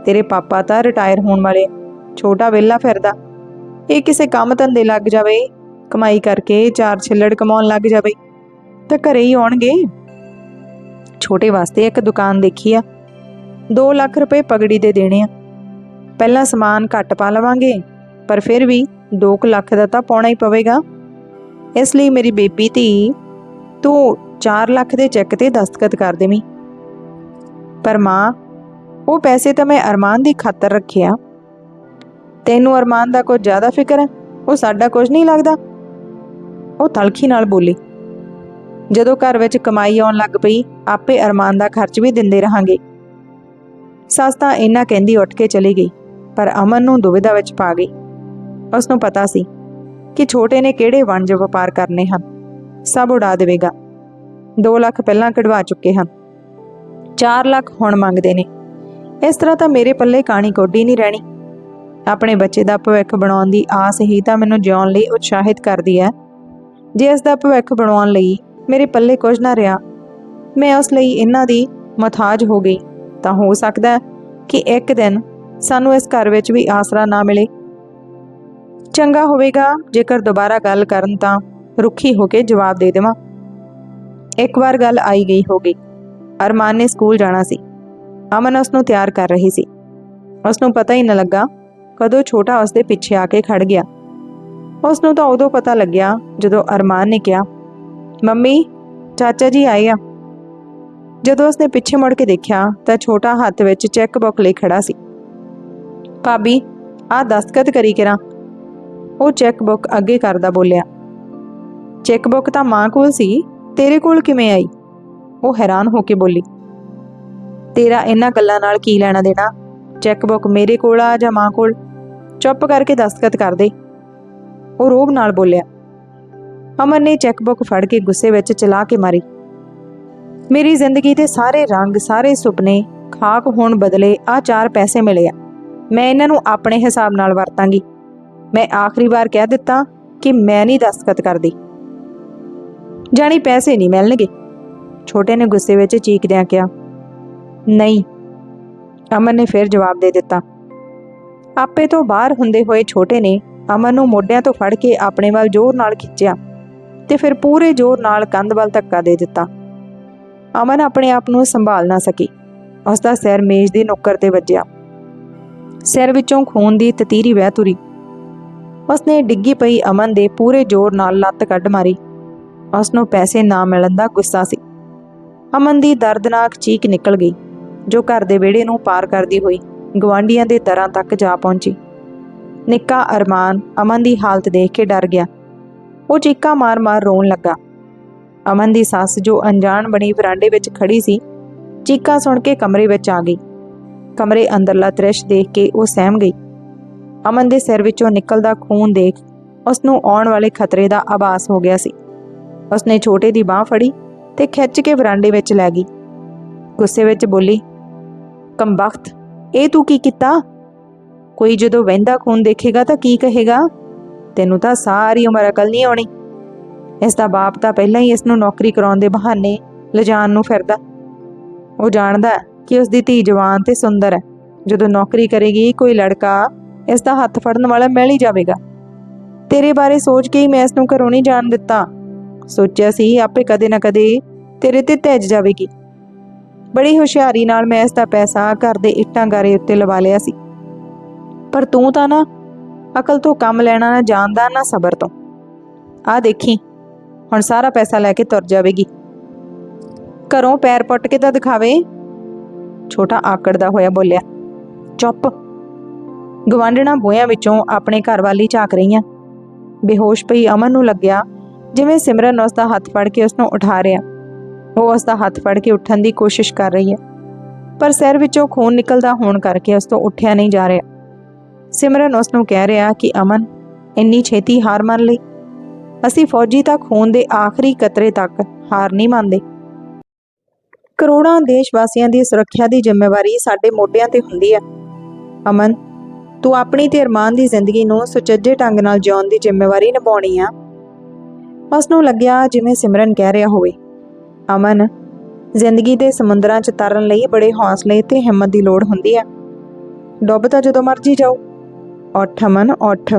ਤੇਰੇ ਪਾਪਾ ਤਾਂ ਰਿਟਾਇਰ ਹੋਣ ਵਾਲੇ, ਛੋਟਾ ਵਿਹਲਾ ਫਿਰਦਾ। ਇਹ ਕਿਸੇ ਕੰਮ ਧੰਦੇ ਲੱਗ ਜਾਵੇ, ਕਮਾਈ ਕਰਕੇ ਚਾਰ ਛਿੱਲੜ ਕਮਾਉਣ ਲੱਗ ਜਾਵੇ, ਤਾਂ ਘਰੇ ਹੀ ਆਉਣਗੇ? ਛੋਟੇ ਵਾਸਤੇ ਇੱਕ ਦੁਕਾਨ ਦੇਖੀ ਆ। 2 ਲੱਖ ਰੁਪਏ ਪਗੜੀ ਦੇ ਦੇਣੇ ਆ। ਪਹਿਲਾਂ ਸਮਾਨ ਘੱਟ ਪਾ ਲਵਾਂਗੇ, ਪਰ ਫਿਰ ਵੀ 2 ਲੱਖ ਦਾ ਤਾਂ ਪਾਉਣਾ ਹੀ ਪਵੇਗਾ। ਇਸ ਲਈ ਮੇਰੀ ਬੇਬੀ ਧੀ, ਤੂੰ 4 ਲੱਖ ਦੇ ਚੈੱਕ ਤੇ ਦਸਤਖਤ ਕਰ ਦੇਵੀਂ। ਪਰ ਮਾਂ, ਉਹ ਪੈਸੇ ਤਾਂ ਮੈਂ ਅਰਮਾਨ ਦੀ ਖਾਤਰ ਰੱਖਿਆ। ਤੈਨੂੰ ਅਰਮਾਨ ਦਾ ਕੁਝ ਜ਼ਿਆਦਾ ਫਿਕਰ ਹੈ? ਉਹ ਸਾਡਾ ਕੁਝ ਨਹੀਂ ਲੱਗਦਾ। ਉਹ ਤਲਖੀ ਨਾਲ ਬੋਲੀ, ਜਦੋਂ ਘਰ ਵਿੱਚ ਕਮਾਈ ਆਉਣ ਲੱਗ ਪਈ, ਆਪੇ ਅਰਮਾਨ ਦਾ ਖਰਚ ਵੀ ਦਿੰਦੇ ਰਹਾਂਗੇ। ਸੱਸ ਤਾਂ ਇੰਨਾ ਕਹਿੰਦੀ ਉੱਠ ਕੇ ਚਲੀ ਗਈ। ਪਰ ਅਮਨ ਨੂੰ ਦੁਵਿਧਾ ਵਿੱਚ ਪਾ ਗਈ। ਉਸ ਨੂੰ ਪਤਾ ਸੀ ਕਿ ਛੋਟੇ ਨੇ ਕਿਹੜੇ ਵਣਜ ਵਪਾਰ ਕਰਨੇ ਹਨ। ਸਭ ਉਡਾ ਦੇਵੇਗਾ। 2 ਲੱਖ ਪਹਿਲਾਂ ਕਢਵਾ ਚੁੱਕੇ ਹਨ। 4 ਲੱਖ ਹੁਣ ਮੰਗਦੇ ਨੇ। ਇਸ ਤਰ੍ਹਾਂ ਤਾਂ ਮੇਰੇ ਪੱਲੇ ਕਾਣੀ ਕੋਡੀ ਨਹੀਂ ਰਹਿਣੀ। ਆਪਣੇ ਬੱਚੇ ਦਾ ਭਵਿੱਖ ਬਣਾਉਣ ਦੀ ਆਸ ਹੀ ਤਾਂ ਮੈਨੂੰ ਜਿਉਣ ਲਈ ਉਤਸ਼ਾਹਿਤ ਕਰਦੀ ਹੈ। ਜੇ ਇਸ ਦਾ ਭਵਿੱਖ ਬਣਾਉਣ ਲਈ ਮੇਰੇ ਪੱਲੇ ਕੁਝ ਨਾ ਰਿਹਾ, ਮੈਂ ਉਸ ਲਈ ਇਹਨਾਂ ਦੀ ਮਥਾਜ ਹੋ ਗਈ। ਤਾਂ ਹੋ ਸਕਦਾ ਕਿ ਇੱਕ ਦਿਨ ਸਾਨੂੰ ਇਸ ਘਰ ਵਿੱਚ ਵੀ ਆਸਰਾ ਨਾ ਮਿਲੇ। ਚੰਗਾ ਹੋਵੇਗਾ, ਜੇਕਰ ਦੁਬਾਰਾ ਗੱਲ ਕਰਨ ਤਾਂ ਰੁੱਖੀ ਹੋ ਕੇ ਜਵਾਬ ਦੇ ਦੇਵਾਂ। ਇੱਕ ਵਾਰ ਗੱਲ ਆਈ ਗਈ ਹੋ ਗਈ ਅਰਮਾਨ ਨੇ ਸਕੂਲ ਜਾਣਾ ਸੀ। ਅਮਨ ਉਸ ਨੂੰ ਤਿਆਰ ਕਰ ਰਹੀ ਸੀ। ਉਸ ਨੂੰ ਪਤਾ ਹੀ ਨਾ ਲੱਗਾ, ਕਦੋਂ ਛੋਟਾ ਉਸ ਦੇ ਪਿੱਛੇ ਆ ਕੇ ਖੜ ਗਿਆ। ਉਸ ਨੂੰ ਤਾਂ ਉਦੋਂ ਪਤਾ ਲੱਗਿਆ, ਜਦੋਂ ਅਰਮਾਨ ਨੇ ਕਿਹਾ, ਮੰਮੀ, ਚਾਚਾ ਜੀ ਆਏ ਆ। ਜਦੋਂ ਉਸਨੇ ਪਿੱਛੇ ਮੁੜ ਕੇ ਦੇਖਿਆ, ਤਾਂ ਛੋਟਾ ਹੱਥ ਵਿੱਚ ਚੈੱਕ ਬੁੱਕ ਲਈ ਖੜਾ ਸੀ। ਭਾਬੀ ਆ ਦਸਤਖਤ ਕਰੀ ਕਰਾਂ। ਉਹ ਚੈੱਕ ਬੁੱਕ ਅੱਗੇ ਕਰਦਾ ਬੋਲਿਆ ਚੈੱਕ ਬੁੱਕ ਤਾਂ ਮਾਂ ਕੋਲ ਸੀ, ਤੇਰੇ ਕੋਲ ਕਿਵੇਂ ਆਈ? ਉਹ ਹੈਰਾਨ ਹੋ ਕੇ ਬੋਲੀ, ਤੇਰਾ ਇਹਨਾਂ ਗੱਲਾਂ ਨਾਲ ਕੀ ਲੈਣਾ ਦੇਣਾ? ਚੈੱਕ ਬੁੱਕ ਮੇਰੇ ਕੋਲ ਆ ਜਾਂ ਮਾਂ ਕੋਲ? ਚੁੱਪ ਕਰਕੇ ਦਸਤਖਤ ਕਰ ਦੇ। ਉਹ ਰੋਬ ਨਾਲ ਬੋਲਿਆ, ਅਮਨ ਨੇ ਚੈੱਕ ਬੁੱਕ ਫੜ ਕੇ ਗੁੱਸੇ ਵਿੱਚ ਚਲਾ ਕੇ ਮਾਰੀ। ਮੇਰੀ ਜ਼ਿੰਦਗੀ ਦੇ ਸਾਰੇ ਰੰਗ, ਸਾਰੇ ਸੁਪਨੇ ਖਾਕ ਹੋਣ ਬਦਲੇ ਆ ਚਾਰ ਪੈਸੇ ਮਿਲੇ ਆ। ਮੈਂ ਇਹਨਾਂ ਨੂੰ ਆਪਣੇ ਹਿਸਾਬ ਨਾਲ ਵਰਤਾਂਗੀ। ਮੈਂ ਆਖਰੀ ਵਾਰ ਕਹਿ ਦਿੱਤਾ ਕਿ ਮੈਂ ਨਹੀਂ ਦਸਤਖਤ ਕਰਦੀ। ਜਾਣੀ ਪੈਸੇ ਨਹੀਂ ਮਿਲਣਗੇ। ਛੋਟੇ ਨੇ ਗੁੱਸੇ ਵਿੱਚ ਚੀਕਦਿਆਂ ਕਿਹਾ, ਨਹੀਂ। ਅਮਨ ਨੇ ਫਿਰ ਜਵਾਬ ਦੇ ਦਿੱਤਾ, ਆਪੇ ਤੋਂ ਬਾਹਰ ਹੁੰਦੇ ਹੋਏ ਛੋਟੇ ਨੇ ਅਮਨ ਨੂੰ ਮੋਢਿਆਂ ਤੋਂ ਫੜ ਕੇ ਆਪਣੇ ਵੱਲ ਜ਼ੋਰ ਨਾਲ ਖਿੱਚਿਆ ਤੇ ਫਿਰ ਪੂਰੇ ਜ਼ੋਰ ਨਾਲ ਕੰਧ ਵੱਲ ਧੱਕਾ ਦੇ ਦਿੱਤਾ। ਅਮਨ ਆਪਣੇ ਆਪ ਨੂੰ ਸੰਭਾਲ ਨਾ ਸਕੀ। ਉਸ ਦਾ ਸਿਰ ਮੇਜ਼ ਦੀ ਨੁੱਕਰ ਤੇ ਵੱਜਿਆ। ਸਿਰ ਵਿੱਚੋਂ ਖੂਨ ਦੀ ਤਤੀਰੀ ਵਹਿ ਤੁਰੀ। ਉਸਨੇ ਡਿੱਗੀ ਪਈ ਅਮਨ ਦੇ ਪੂਰੇ ਜ਼ੋਰ ਨਾਲ ਲੱਤ ਕੱਢ ਮਾਰੀ। ਉਸ ਨੂੰ ਪੈਸੇ ਨਾ ਮਿਲਣ ਦਾ ਗੁੱਸਾ ਸੀ। ਅਮਨ ਦੀ ਦਰਦਨਾਕ ਚੀਕ ਨਿਕਲ ਗਈ, ਜੋ ਘਰ ਦੇ ਵਿਹੜੇ ਨੂੰ ਪਾਰ ਕਰਦੀ ਹੋਈ ਗਵਾਂਡੀਆਂ ਦੇ ਦਰਾਂ ਤੱਕ ਜਾ ਪਹੁੰਚੀ। ਨਿੱਕਾ ਅਰਮਾਨ ਅਮਨ ਦੀ ਹਾਲਤ ਦੇਖ ਕੇ ਡਰ ਗਿਆ। ਉਹ ਚੀਕਾਂ ਮਾਰ-ਮਾਰ ਰੋਣ ਲੱਗਾ। ਅਮਨ ਦੀ ਸੱਸ ਜੋ ਅਣਜਾਣ ਬਣੀ ਵਰਾਂਡੇ ਵਿੱਚ ਖੜੀ ਸੀ, ਚੀਕਾਂ ਸੁਣ ਕੇ ਕਮਰੇ ਵਿੱਚ ਆ ਗਈ। ਕਮਰੇ ਅੰਦਰਲਾ ਦ੍ਰਿਸ਼ ਦੇਖ ਕੇ ਉਹ ਸਹਿਮ ਗਈ। ਅਮਨ ਦੇ ਸਿਰ ਵਿੱਚੋਂ ਨਿਕਲਦਾ ਖੂਨ ਦੇਖ ਉਸ ਨੂੰ ਆਉਣ ਵਾਲੇ ਖਤਰੇ ਦਾ ਆਭਾਸ ਹੋ ਗਿਆ ਸੀ। ਉਸਨੇ ਛੋਟੇ ਦੀ ਬਾਹ ਫੜੀ ਤੇ ਖਿੱਚ ਕੇ ਵਰਾਂਡੇ ਵਿੱਚ ਲੈ ਗਈ। ਗੁੱਸੇ ਵਿੱਚ ਬੋਲੀ ਕੰਬਖਤ ਇਹ ਤੂੰ ਕੀ ਕੀਤਾ? ਕੋਈ ਜਦੋਂ ਵਹਿੰਦਾ ਖੂਨ ਦੇਖੇਗਾ ਤਾਂ ਕੀ ਕਹੇਗਾ? ਤੈਨੂੰ ਤਾਂ ਸਾਰੀ ਉਮਰ ਅਕਲ ਨਹੀਂ ਆਉਣੀ। ਇਸ ਦਾ ਬਾਪ ਤਾਂ ਪਹਿਲਾਂ ਹੀ ਇਸ ਨੂੰ ਨੌਕਰੀ ਕਰਾਉਣ ਦੇ ਬਹਾਨੇ ਲਿਜਾਣ ਨੂੰ ਫਿਰਦਾ। ਉਹ ਜਾਣਦਾ ਕਿ ਉਸ ਦੀ ਧੀ ਜਵਾਨ ਤੇ ਸੁੰਦਰ ਹੈ। ਜਦੋਂ ਨੌਕਰੀ ਕਰੇਗੀ, ਕੋਈ ਲੜਕਾ ਇਸ ਦਾ ਹੱਥ ਫੜਨ ਵਾਲਾ ਮਿਲ ਹੀ ਜਾਵੇਗਾ। ਤੇਰੇ ਬਾਰੇ ਸੋਚ ਕੇ ਹੀ ਮੈਂ ਇਸ ਨੂੰ ਘਰੋਂ ਨਹੀਂ ਜਾਣ ਦਿੱਤਾ। ਸੋਚਿਆ ਸੀ, ਆਪੇ ਕਦੇ ਨਾ ਕਦੇ ਤੇਰੇ ਤੇ ਤੈਜ ਜਾਵੇਗੀ। ਬੜੀ ਹੁਸ਼ਿਆਰੀ ਨਾਲ ਮੈਂ ਇਸ ਦਾ ਪੈਸਾ ਘਰ ਦੇ ਇੱਟਾਂ ਗਾਰੇ ਉੱਤੇ ਲਵਾ ਲਿਆ ਸੀ। ਪਰ ਤੂੰ ਤਾਂ ਨਾ ਅਕਲ ਤੋਂ ਕੰਮ ਲੈਣਾ ਨਾ ਜਾਣਦਾ, ਨਾ ਸਬਰ ਤੋਂ। ਆ ਦੇਖੀ, ਹੁਣ ਸਾਰਾ ਪੈਸਾ ਲੈ ਕੇ ਤੁਰ ਜਾਵੇਗੀ। ਘਰੋਂ ਪੈਰ ਪੁੱਟ ਕੇ ਤਾਂ ਦਿਖਾਵੇ ਛੋਟਾ ਆਕੜਦਾ ਹੋਇਆ ਬੋਲਿਆ, ਚੁੱਪ। ਗਵਾਂਢਣਾ ਬੋਇਆਂ ਵਿੱਚੋਂ ਆਪਣੇ ਘਰ ਵਾਲੀ ਝਾਕ ਰਹੀਆਂ। ਬੇਹੋਸ਼ ਪਈ ਅਮਨ ਨੂੰ ਲੱਗਿਆ ਜਿਵੇਂ ਸਿਮਰਨ ਉਸ ਦਾ ਹੱਥ ਫੜ ਕੇ ਉਸ ਨੂੰ ਉਠਾ ਰਿਹਾ। ਉਹ ਉਸ ਦਾ ਹੱਥ ਫੜ ਕੇ ਉੱਠਣ ਦੀ ਕੋਸ਼ਿਸ਼ ਕਰ ਰਹੀ ਹੈ, ਪਰ ਸਿਰ ਵਿੱਚੋਂ ਖੂਨ ਨਿਕਲਦਾ ਹੋਣ ਕਰਕੇ ਉਸ ਤੋਂ ਉੱਠਿਆ ਨਹੀਂ ਜਾ ਰਿਹਾ। ਸਿਮਰਨ ਉਸ ਨੂੰ ਕਹਿ ਰਿਹਾ ਕਿ, ਅਮਨ, ਇੰਨੀ ਛੇਤੀ ਹਾਰ ਮੰਨ ਲਈ। ਅਸੀਂ ਫੌਜੀ ਤਾਂ ਖੂਨ ਦੇ ਆਖਰੀ ਕਤਰੇ ਤੱਕ ਹਾਰ ਨਹੀਂ ਮੰਨਦੇ। ਕਰੋੜਾਂ ਦੇਸ਼ ਵਾਸੀਆਂ ਦੀ ਸੁਰੱਖਿਆ ਦੀ ਜ਼ਿੰਮੇਵਾਰੀ ਸਾਡੇ ਮੋਢਿਆਂ ਤੇ ਹੁੰਦੀ ਹੈ ਅਮਨ, ਤੂੰ ਆਪਣੀ ਤੇ ਅਰਮਾਨ ਦੀ ਜ਼ਿੰਦਗੀ ਨੂੰ ਸੁਚੱਜੇ ਢੰਗ ਨਾਲ ਜਿਉਣ ਦੀ ਜ਼ਿੰਮੇਵਾਰੀ ਨਿਭਾਉਣੀ ਆ। ਉਸ ਨੂੰ ਲੱਗਿਆ ਜਿਵੇਂ ਸਿਮਰਨ ਕਹਿ ਰਿਹਾ ਹੋਵੇ। ਅਮਨ, ਜ਼ਿੰਦਗੀ ਦੇ ਸਮੁੰਦਰਾਂ 'ਚ ਤਰਨ ਲਈ ਬੜੇ ਹੌਸਲੇ ਤੇ ਹਿੰਮਤ ਦੀ ਲੋੜ ਹੁੰਦੀ ਹੈ ਡੁੱਬ ਤਾਂ ਜਦੋਂ ਮਰਜ਼ੀ ਜਾਓ। ਉੱਠ ਅਮਨ, ਉੱਠ।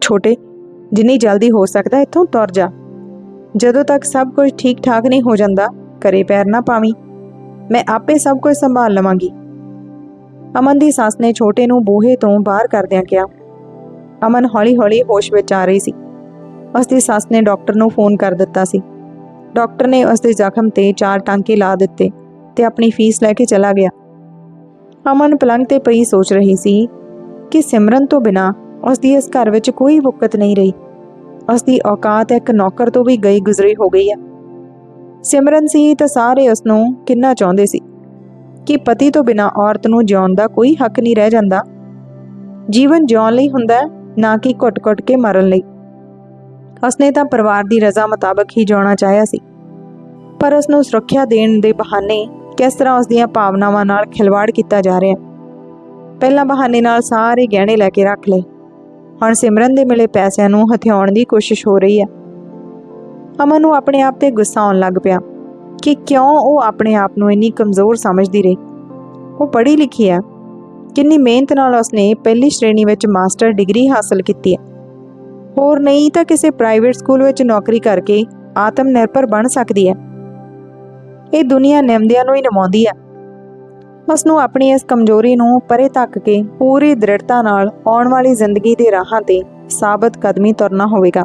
ਛੋਟੇ, ਜਿੰਨੀ ਜਲਦੀ ਹੋ ਸਕਦਾ ਇੱਥੋਂ ਤੁਰ ਜਾ। ਜਦੋਂ ਤੱਕ ਸਭ ਕੁਝ ਠੀਕ ਠਾਕ ਨਹੀਂ ਹੋ ਜਾਂਦਾ ਕਰੇ ਪੈਰ ਨਾ ਪਾਵੀਂ। ਮੈਂ ਆਪੇ ਸਭ ਕੁਝ ਸੰਭਾਲ ਲਵਾਂਗੀ। ਅਮਨ ਦੀ ਸੱਸ ਨੇ ਛੋਟੇ ਨੂੰ ਬੂਹੇ ਤੋਂ ਬਾਹਰ ਕਰਦਿਆਂ ਕਿਹਾ। ਅਮਨ ਹੌਲੀ-ਹੌਲੀ ਹੋਸ਼ ਵਿੱਚ ਆ ਰਹੀ ਸੀ। ਉਸ ਦੀ ਸੱਸ ਨੇ ਡਾਕਟਰ ਨੂੰ ਫੋਨ ਕਰ ਦਿੱਤਾ ਸੀ। ਡਾਕਟਰ ਨੇ ਉਸ ਦੇ ਜ਼ਖਮ ਤੇ ਚਾਰ ਟਾਂਕੇ ਲਾ ਦਿੱਤੇ ਤੇ ਆਪਣੀ ਫੀਸ ਲੈ ਕੇ ਚਲਾ ਗਿਆ। ਅਮਨ ਪਲੰਗ ਤੇ ਪਈ ਸੋਚ ਰਹੀ ਸੀ ਕਿ ਸਿਮਰਨ ਤੋਂ ਬਿਨਾ ਉਸ ਦੀ ਇਸ ਘਰ ਵਿੱਚ ਕੋਈ ਬੁੱਕਤ ਨਹੀਂ ਰਹੀ। ਉਸ ਦੀ ਔਕਾਤ ਇੱਕ ਨੌਕਰ ਤੋਂ ਵੀ ਗਈ ਗੁਜ਼ਰੀ ਹੋ ਗਈ ਹੈ। ਸਿਮਰਨ ਸੀ ਤਾਂ ਸਾਰੇ ਉਸ ਨੂੰ ਕਿੰਨਾ ਚਾਹੁੰਦੇ ਸੀ ਕਿ ਪਤੀ ਤੋਂ ਬਿਨਾਂ ਔਰਤ ਨੂੰ ਜਿਉਣ ਦਾ ਕੋਈ ਹੱਕ ਨਹੀਂ ਰਹਿ ਜਾਂਦਾ। ਜੀਵਨ ਜਿਉਣ ਲਈ ਹੁੰਦਾ ਨਾ ਕਿ ਘੁੱਟ-ਘੁੱਟ ਕੇ ਮਰਨ ਲਈ। ਉਸਨੇ ਤਾਂ ਪਰਿਵਾਰ ਦੀ ਰਜ਼ਾ ਮੁਤਾਬਕ ਹੀ ਜਿਉਣਾ ਚਾਹਿਆ ਸੀ। ਪਰ ਉਸ ਨੂੰ ਸੁਰੱਖਿਆ ਦੇਣ ਦੇ ਬਹਾਨੇ ਕਿਸ ਤਰ੍ਹਾਂ ਉਸ ਦੀਆਂ ਭਾਵਨਾਵਾਂ ਨਾਲ ਖਿਲਵਾੜ ਕੀਤਾ ਜਾ ਰਿਹਾ ਪਹਿਲਾਂ ਬਹਾਨੇ ਨਾਲ ਸਾਰੇ ਗਹਿਣੇ ਲੈ ਕੇ ਰੱਖ ਲਏ। ਹੁਣ ਸਿਮਰਨ ਦੇ ਮਿਲੇ ਪੈਸਿਆਂ ਨੂੰ ਹਥਿਆਉਣ ਦੀ ਕੋਸ਼ਿਸ਼ ਹੋ ਰਹੀ ਹੈ। ਅਮਨ ਨੂੰ ਆਪਣੇ ਆਪ ਤੇ ਗੁੱਸਾ ਆਉਣ ਲੱਗ ਪਿਆ ਕਿ ਕਿਉਂ ਉਹ ਆਪਣੇ ਆਪ ਨੂੰ ਇੰਨੀ ਕਮਜ਼ੋਰ ਸਮਝਦੀ ਰਹੀ। ਉਹ ਪੜ੍ਹੀ ਲਿਖੀ ਹੈ। ਕਿੰਨੀ ਮਿਹਨਤ ਨਾਲ ਉਸਨੇ ਪਹਿਲੀ ਸ਼੍ਰੇਣੀ ਵਿੱਚ ਮਾਸਟਰ ਡਿਗਰੀ ਹਾਸਲ ਕੀਤੀ ਹੈ। ਹੋਰ ਨਹੀਂ ਤਾਂ ਕਿਸੇ ਪ੍ਰਾਈਵੇਟ ਸਕੂਲ ਵਿੱਚ ਨੌਕਰੀ ਕਰਕੇ ਆਤਮ ਨਿਰਭਰ ਬਣ ਸਕਦੀ ਹੈ। ਇਹ ਦੁਨੀਆ ਨਿਮਦਿਆਂ ਨੂੰ ਹੀ ਨਿਮਾਉਂਦੀ ਹੈ। ਉਸ ਨੂੰ ਆਪਣੀ ਇਸ ਕਮਜ਼ੋਰੀ ਨੂੰ ਪਰੇ ਧੱਕ ਕੇ ਪੂਰੀ ਦ੍ਰਿੜਤਾ ਨਾਲ ਆਉਣ ਵਾਲੀ ਜ਼ਿੰਦਗੀ ਦੇ ਰਾਹਾਂ ਤੇ ਸਾਬਤ ਕਦਮੀ ਤੁਰਨਾ ਹੋਵੇਗਾ।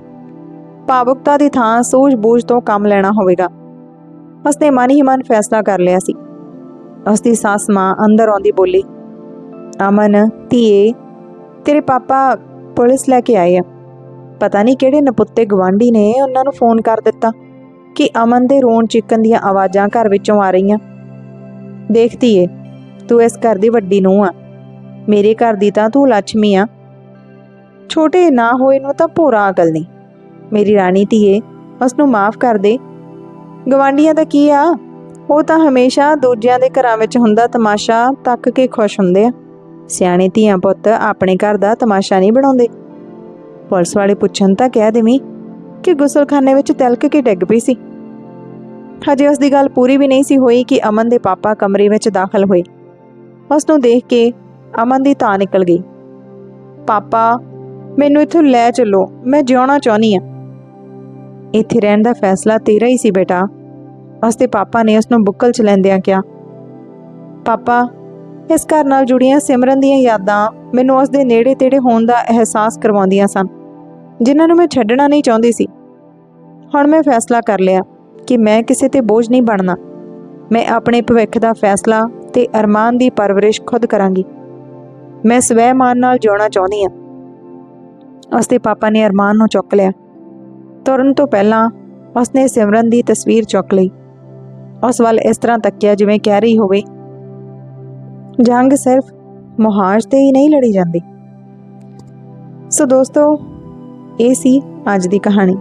ਭਾਵੁਕਤਾ ਦੀ ਥਾਂ ਸੂਝ-ਬੂਝ ਤੋਂ ਕੰਮ ਲੈਣਾ ਹੋਵੇਗਾ। ਉਸਨੇ ਮਨ ਹੀ ਮਨ ਫੈਸਲਾ ਕਰ ਲਿਆ ਸੀ। ਉਸਦੀ ਸੱਸ ਮਾਂ ਅੰਦਰ ਆਉਂਦੀ ਬੋਲੀ, ਅਮਨ, ਧੀਏ, ਤੇਰੇ ਪਾਪਾ ਪੁਲਿਸ ਲੈ ਕੇ ਆਏ ਆ। ਪਤਾ ਨਹੀਂ ਕਿਹੜੇ ਨਪੁੱਤੇ ਗਵਾਂਢੀ ਨੇ ਉਹਨਾਂ ਨੂੰ ਫੋਨ ਕਰ ਦਿੱਤਾ ਕਿ ਅਮਨ ਦੇ ਰੋਣ ਚਿੱਕਣ ਦੀਆਂ ਆਵਾਜ਼ਾਂ ਘਰ ਵਿੱਚੋਂ ਆ ਰਹੀਆਂ। ਦੇਖਦੀ ਏ ਤੂੰ ਇਸ ਘਰ ਦੀ ਵੱਡੀ ਨੂੰ ਆ। ਮੇਰੇ ਘਰ ਦੀ ਤਾਂ ਤੂੰ ਲక్ష్ਮੀ ਆ। ਛੋਟੇ ਨਾ ਹੋਏ ਨੂੰ ਤਾਂ ਭੋਰਾ ਅਕਲ ਨਹੀਂ। ਮੇਰੀ ਰਾਣੀ ਧੀਏ ਉਸ ਨੂੰ ਮਾਫ ਕਰ ਦੇ। ਗਵਾਂਢੀਆਂ ਦਾ ਕੀ ਆ? ਉਹ ਤਾਂ ਹਮੇਸ਼ਾ ਦੂਜਿਆਂ ਦੇ ਘਰਾਂ ਵਿੱਚ ਹੁੰਦਾ ਤਮਾਸ਼ਾ ਤੱਕ ਕੇ ਖੁਸ਼ ਹੁੰਦੇ ਆ। ਸਿਆਣੇ ਧੀਆਂ ਪੁੱਤ ਆਪਣੇ ਘਰ ਦਾ ਤਮਾਸ਼ਾ ਨਹੀਂ ਬਣਾਉਂਦੇ। ਪੁਲਿਸ ਵਾਲੇ ਪੁੱਛਣ ਤਾਂ ਕਹਿ ਦੇਵੀਂ ਕਿ ਗੁਸਲਖਾਨੇ ਵਿੱਚ ਤਿਲਕ ਕੇ ਡਿੱਗ ਪਈ ਸੀ। ਹਜੇ ਉਸ ਦੀ ਗੱਲ ਪੂਰੀ ਵੀ ਨਹੀਂ ਸੀ ਹੋਈ ਕਿ ਅਮਨ ਦੇ ਪਾਪਾ ਕਮਰੇ ਵਿੱਚ ਦਾਖਲ ਹੋਏ। ਉਸ ਨੂੰ ਦੇਖ ਕੇ ਅਮਨ ਦੀ ਤਾਂ ਨਿਕਲ ਗਈ। ਪਾਪਾ, ਮੈਨੂੰ ਇੱਥੋਂ ਲੈ ਚੱਲੋ, ਮੈਂ ਜਿਉਣਾ ਚਾਹੁੰਦੀ ਆ ਇੱਥੇ ਰਹਿਣ ਦਾ ਫੈਸਲਾ ਤੇਰਾ ਹੀ ਸੀ ਬੇਟਾ। ਉਸਦੇ ਪਾਪਾ ਨੇ ਉਸ ਨੂੰ ਬੁੱਕਲ ਚ ਲੈਂਦਿਆਂ ਕਿਹਾ, ਪਾਪਾ, ਇਸ ਘਰ ਨਾਲ ਜੁੜੀਆਂ ਸਿਮਰਨ ਦੀਆਂ ਯਾਦਾਂ ਮੈਨੂੰ ਉਸ ਦੇ ਨੇੜੇ ਤੇੜੇ ਹੋਣ ਦਾ ਅਹਿਸਾਸ ਕਰਵਾਉਂਦੀਆਂ ਸਨ, ਜਿਨ੍ਹਾਂ ਨੂੰ ਮੈਂ ਛੱਡਣਾ ਨਹੀਂ ਚਾਹੁੰਦੀ ਸੀ। ਹੁਣ ਮੈਂ ਫੈਸਲਾ ਕਰ ਲਿਆ ਕਿ ਮੈਂ ਕਿਸੇ ਤੇ ਬੋਝ ਨਹੀਂ ਬਣਨਾ। ਮੈਂ ਆਪਣੇ ਭਵਿੱਖ ਦਾ ਫੈਸਲਾ ਤੇ ਅਰਮਾਨ ਦੀ ਪਰਵਰਿਸ਼ ਖੁਦ ਕਰਾਂਗੀ। ਮੈਂ ਸਵੈ ਮਾਨ ਨਾਲ ਜਿਉਣਾ ਚਾਹੁੰਦੀ ਹਾਂ। ਉਸਦੇ ਪਾਪਾ ਨੇ ਅਰਮਾਨ ਨੂੰ ਚੁੱਕ ਲਿਆ। ਤੁਰਨ ਤੋਂ ਪਹਿਲਾਂ ਉਸਨੇ ਸਿਮਰਨ ਦੀ ਤਸਵੀਰ ਚੁੱਕ ਲਈ। ਉਸ ਵੱਲ ਇਸ ਤਰ੍ਹਾਂ ਤੱਕਿਆ ਜਿਵੇਂ ਕਹਿ ਰਹੀ ਹੋਵੇ, ਜੰਗ ਸਿਰਫ ਮੁਹਾਜ ਤੇ ਹੀ ਨਹੀਂ ਲੜੀ ਜਾਂਦੀ। ਸੋ ਦੋਸਤੋ, ਇਹ ਸੀ ਅੱਜ ਦੀ ਕਹਾਣੀ।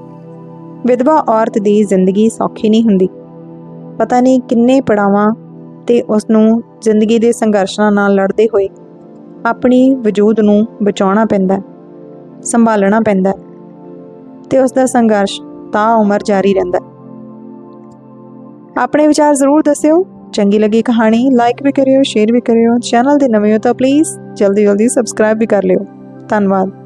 ਵਿਧਵਾ ਔਰਤ ਦੀ ਜ਼ਿੰਦਗੀ ਸੌਖੀ ਨਹੀਂ ਹੁੰਦੀ। ਪਤਾ ਨਹੀਂ ਕਿੰਨੇ ਪੜਾਵਾਂ ਤੇ ਉਸ ਨੂੰ ਜ਼ਿੰਦਗੀ ਦੇ ਸੰਘਰਸ਼ਾਂ ਨਾਲ ਲੜਦੇ ਹੋਏ ਆਪਣੀ ਵਜੂਦ ਨੂੰ ਬਚਾਉਣਾ ਪੈਂਦਾ, ਸੰਭਾਲਣਾ ਪੈਂਦਾ ਹੈ ਤੇ ਉਸ ਦਾ ਸੰਘਰਸ਼ ਤਾਂ ਉਮਰ ਜਾਰੀ ਰਹਿੰਦਾ। ਆਪਣੇ ਵਿਚਾਰ ਜ਼ਰੂਰ ਦੱਸਿਓ। ਚੰਗੀ ਲੱਗੀ ਕਹਾਣੀ ਲਾਈਕ ਵੀ ਕਰਿਓ ਸ਼ੇਅਰ ਵੀ ਕਰਿਓ। ਚੈਨਲ ਦੇ ਨਵੇਂ ਹੋ ਤਾਂ ਪਲੀਜ਼ ਜਲਦੀ ਜਲਦੀ ਸਬਸਕ੍ਰਾਈਬ ਵੀ ਕਰ ਲਿਓ। ਧੰਨਵਾਦ।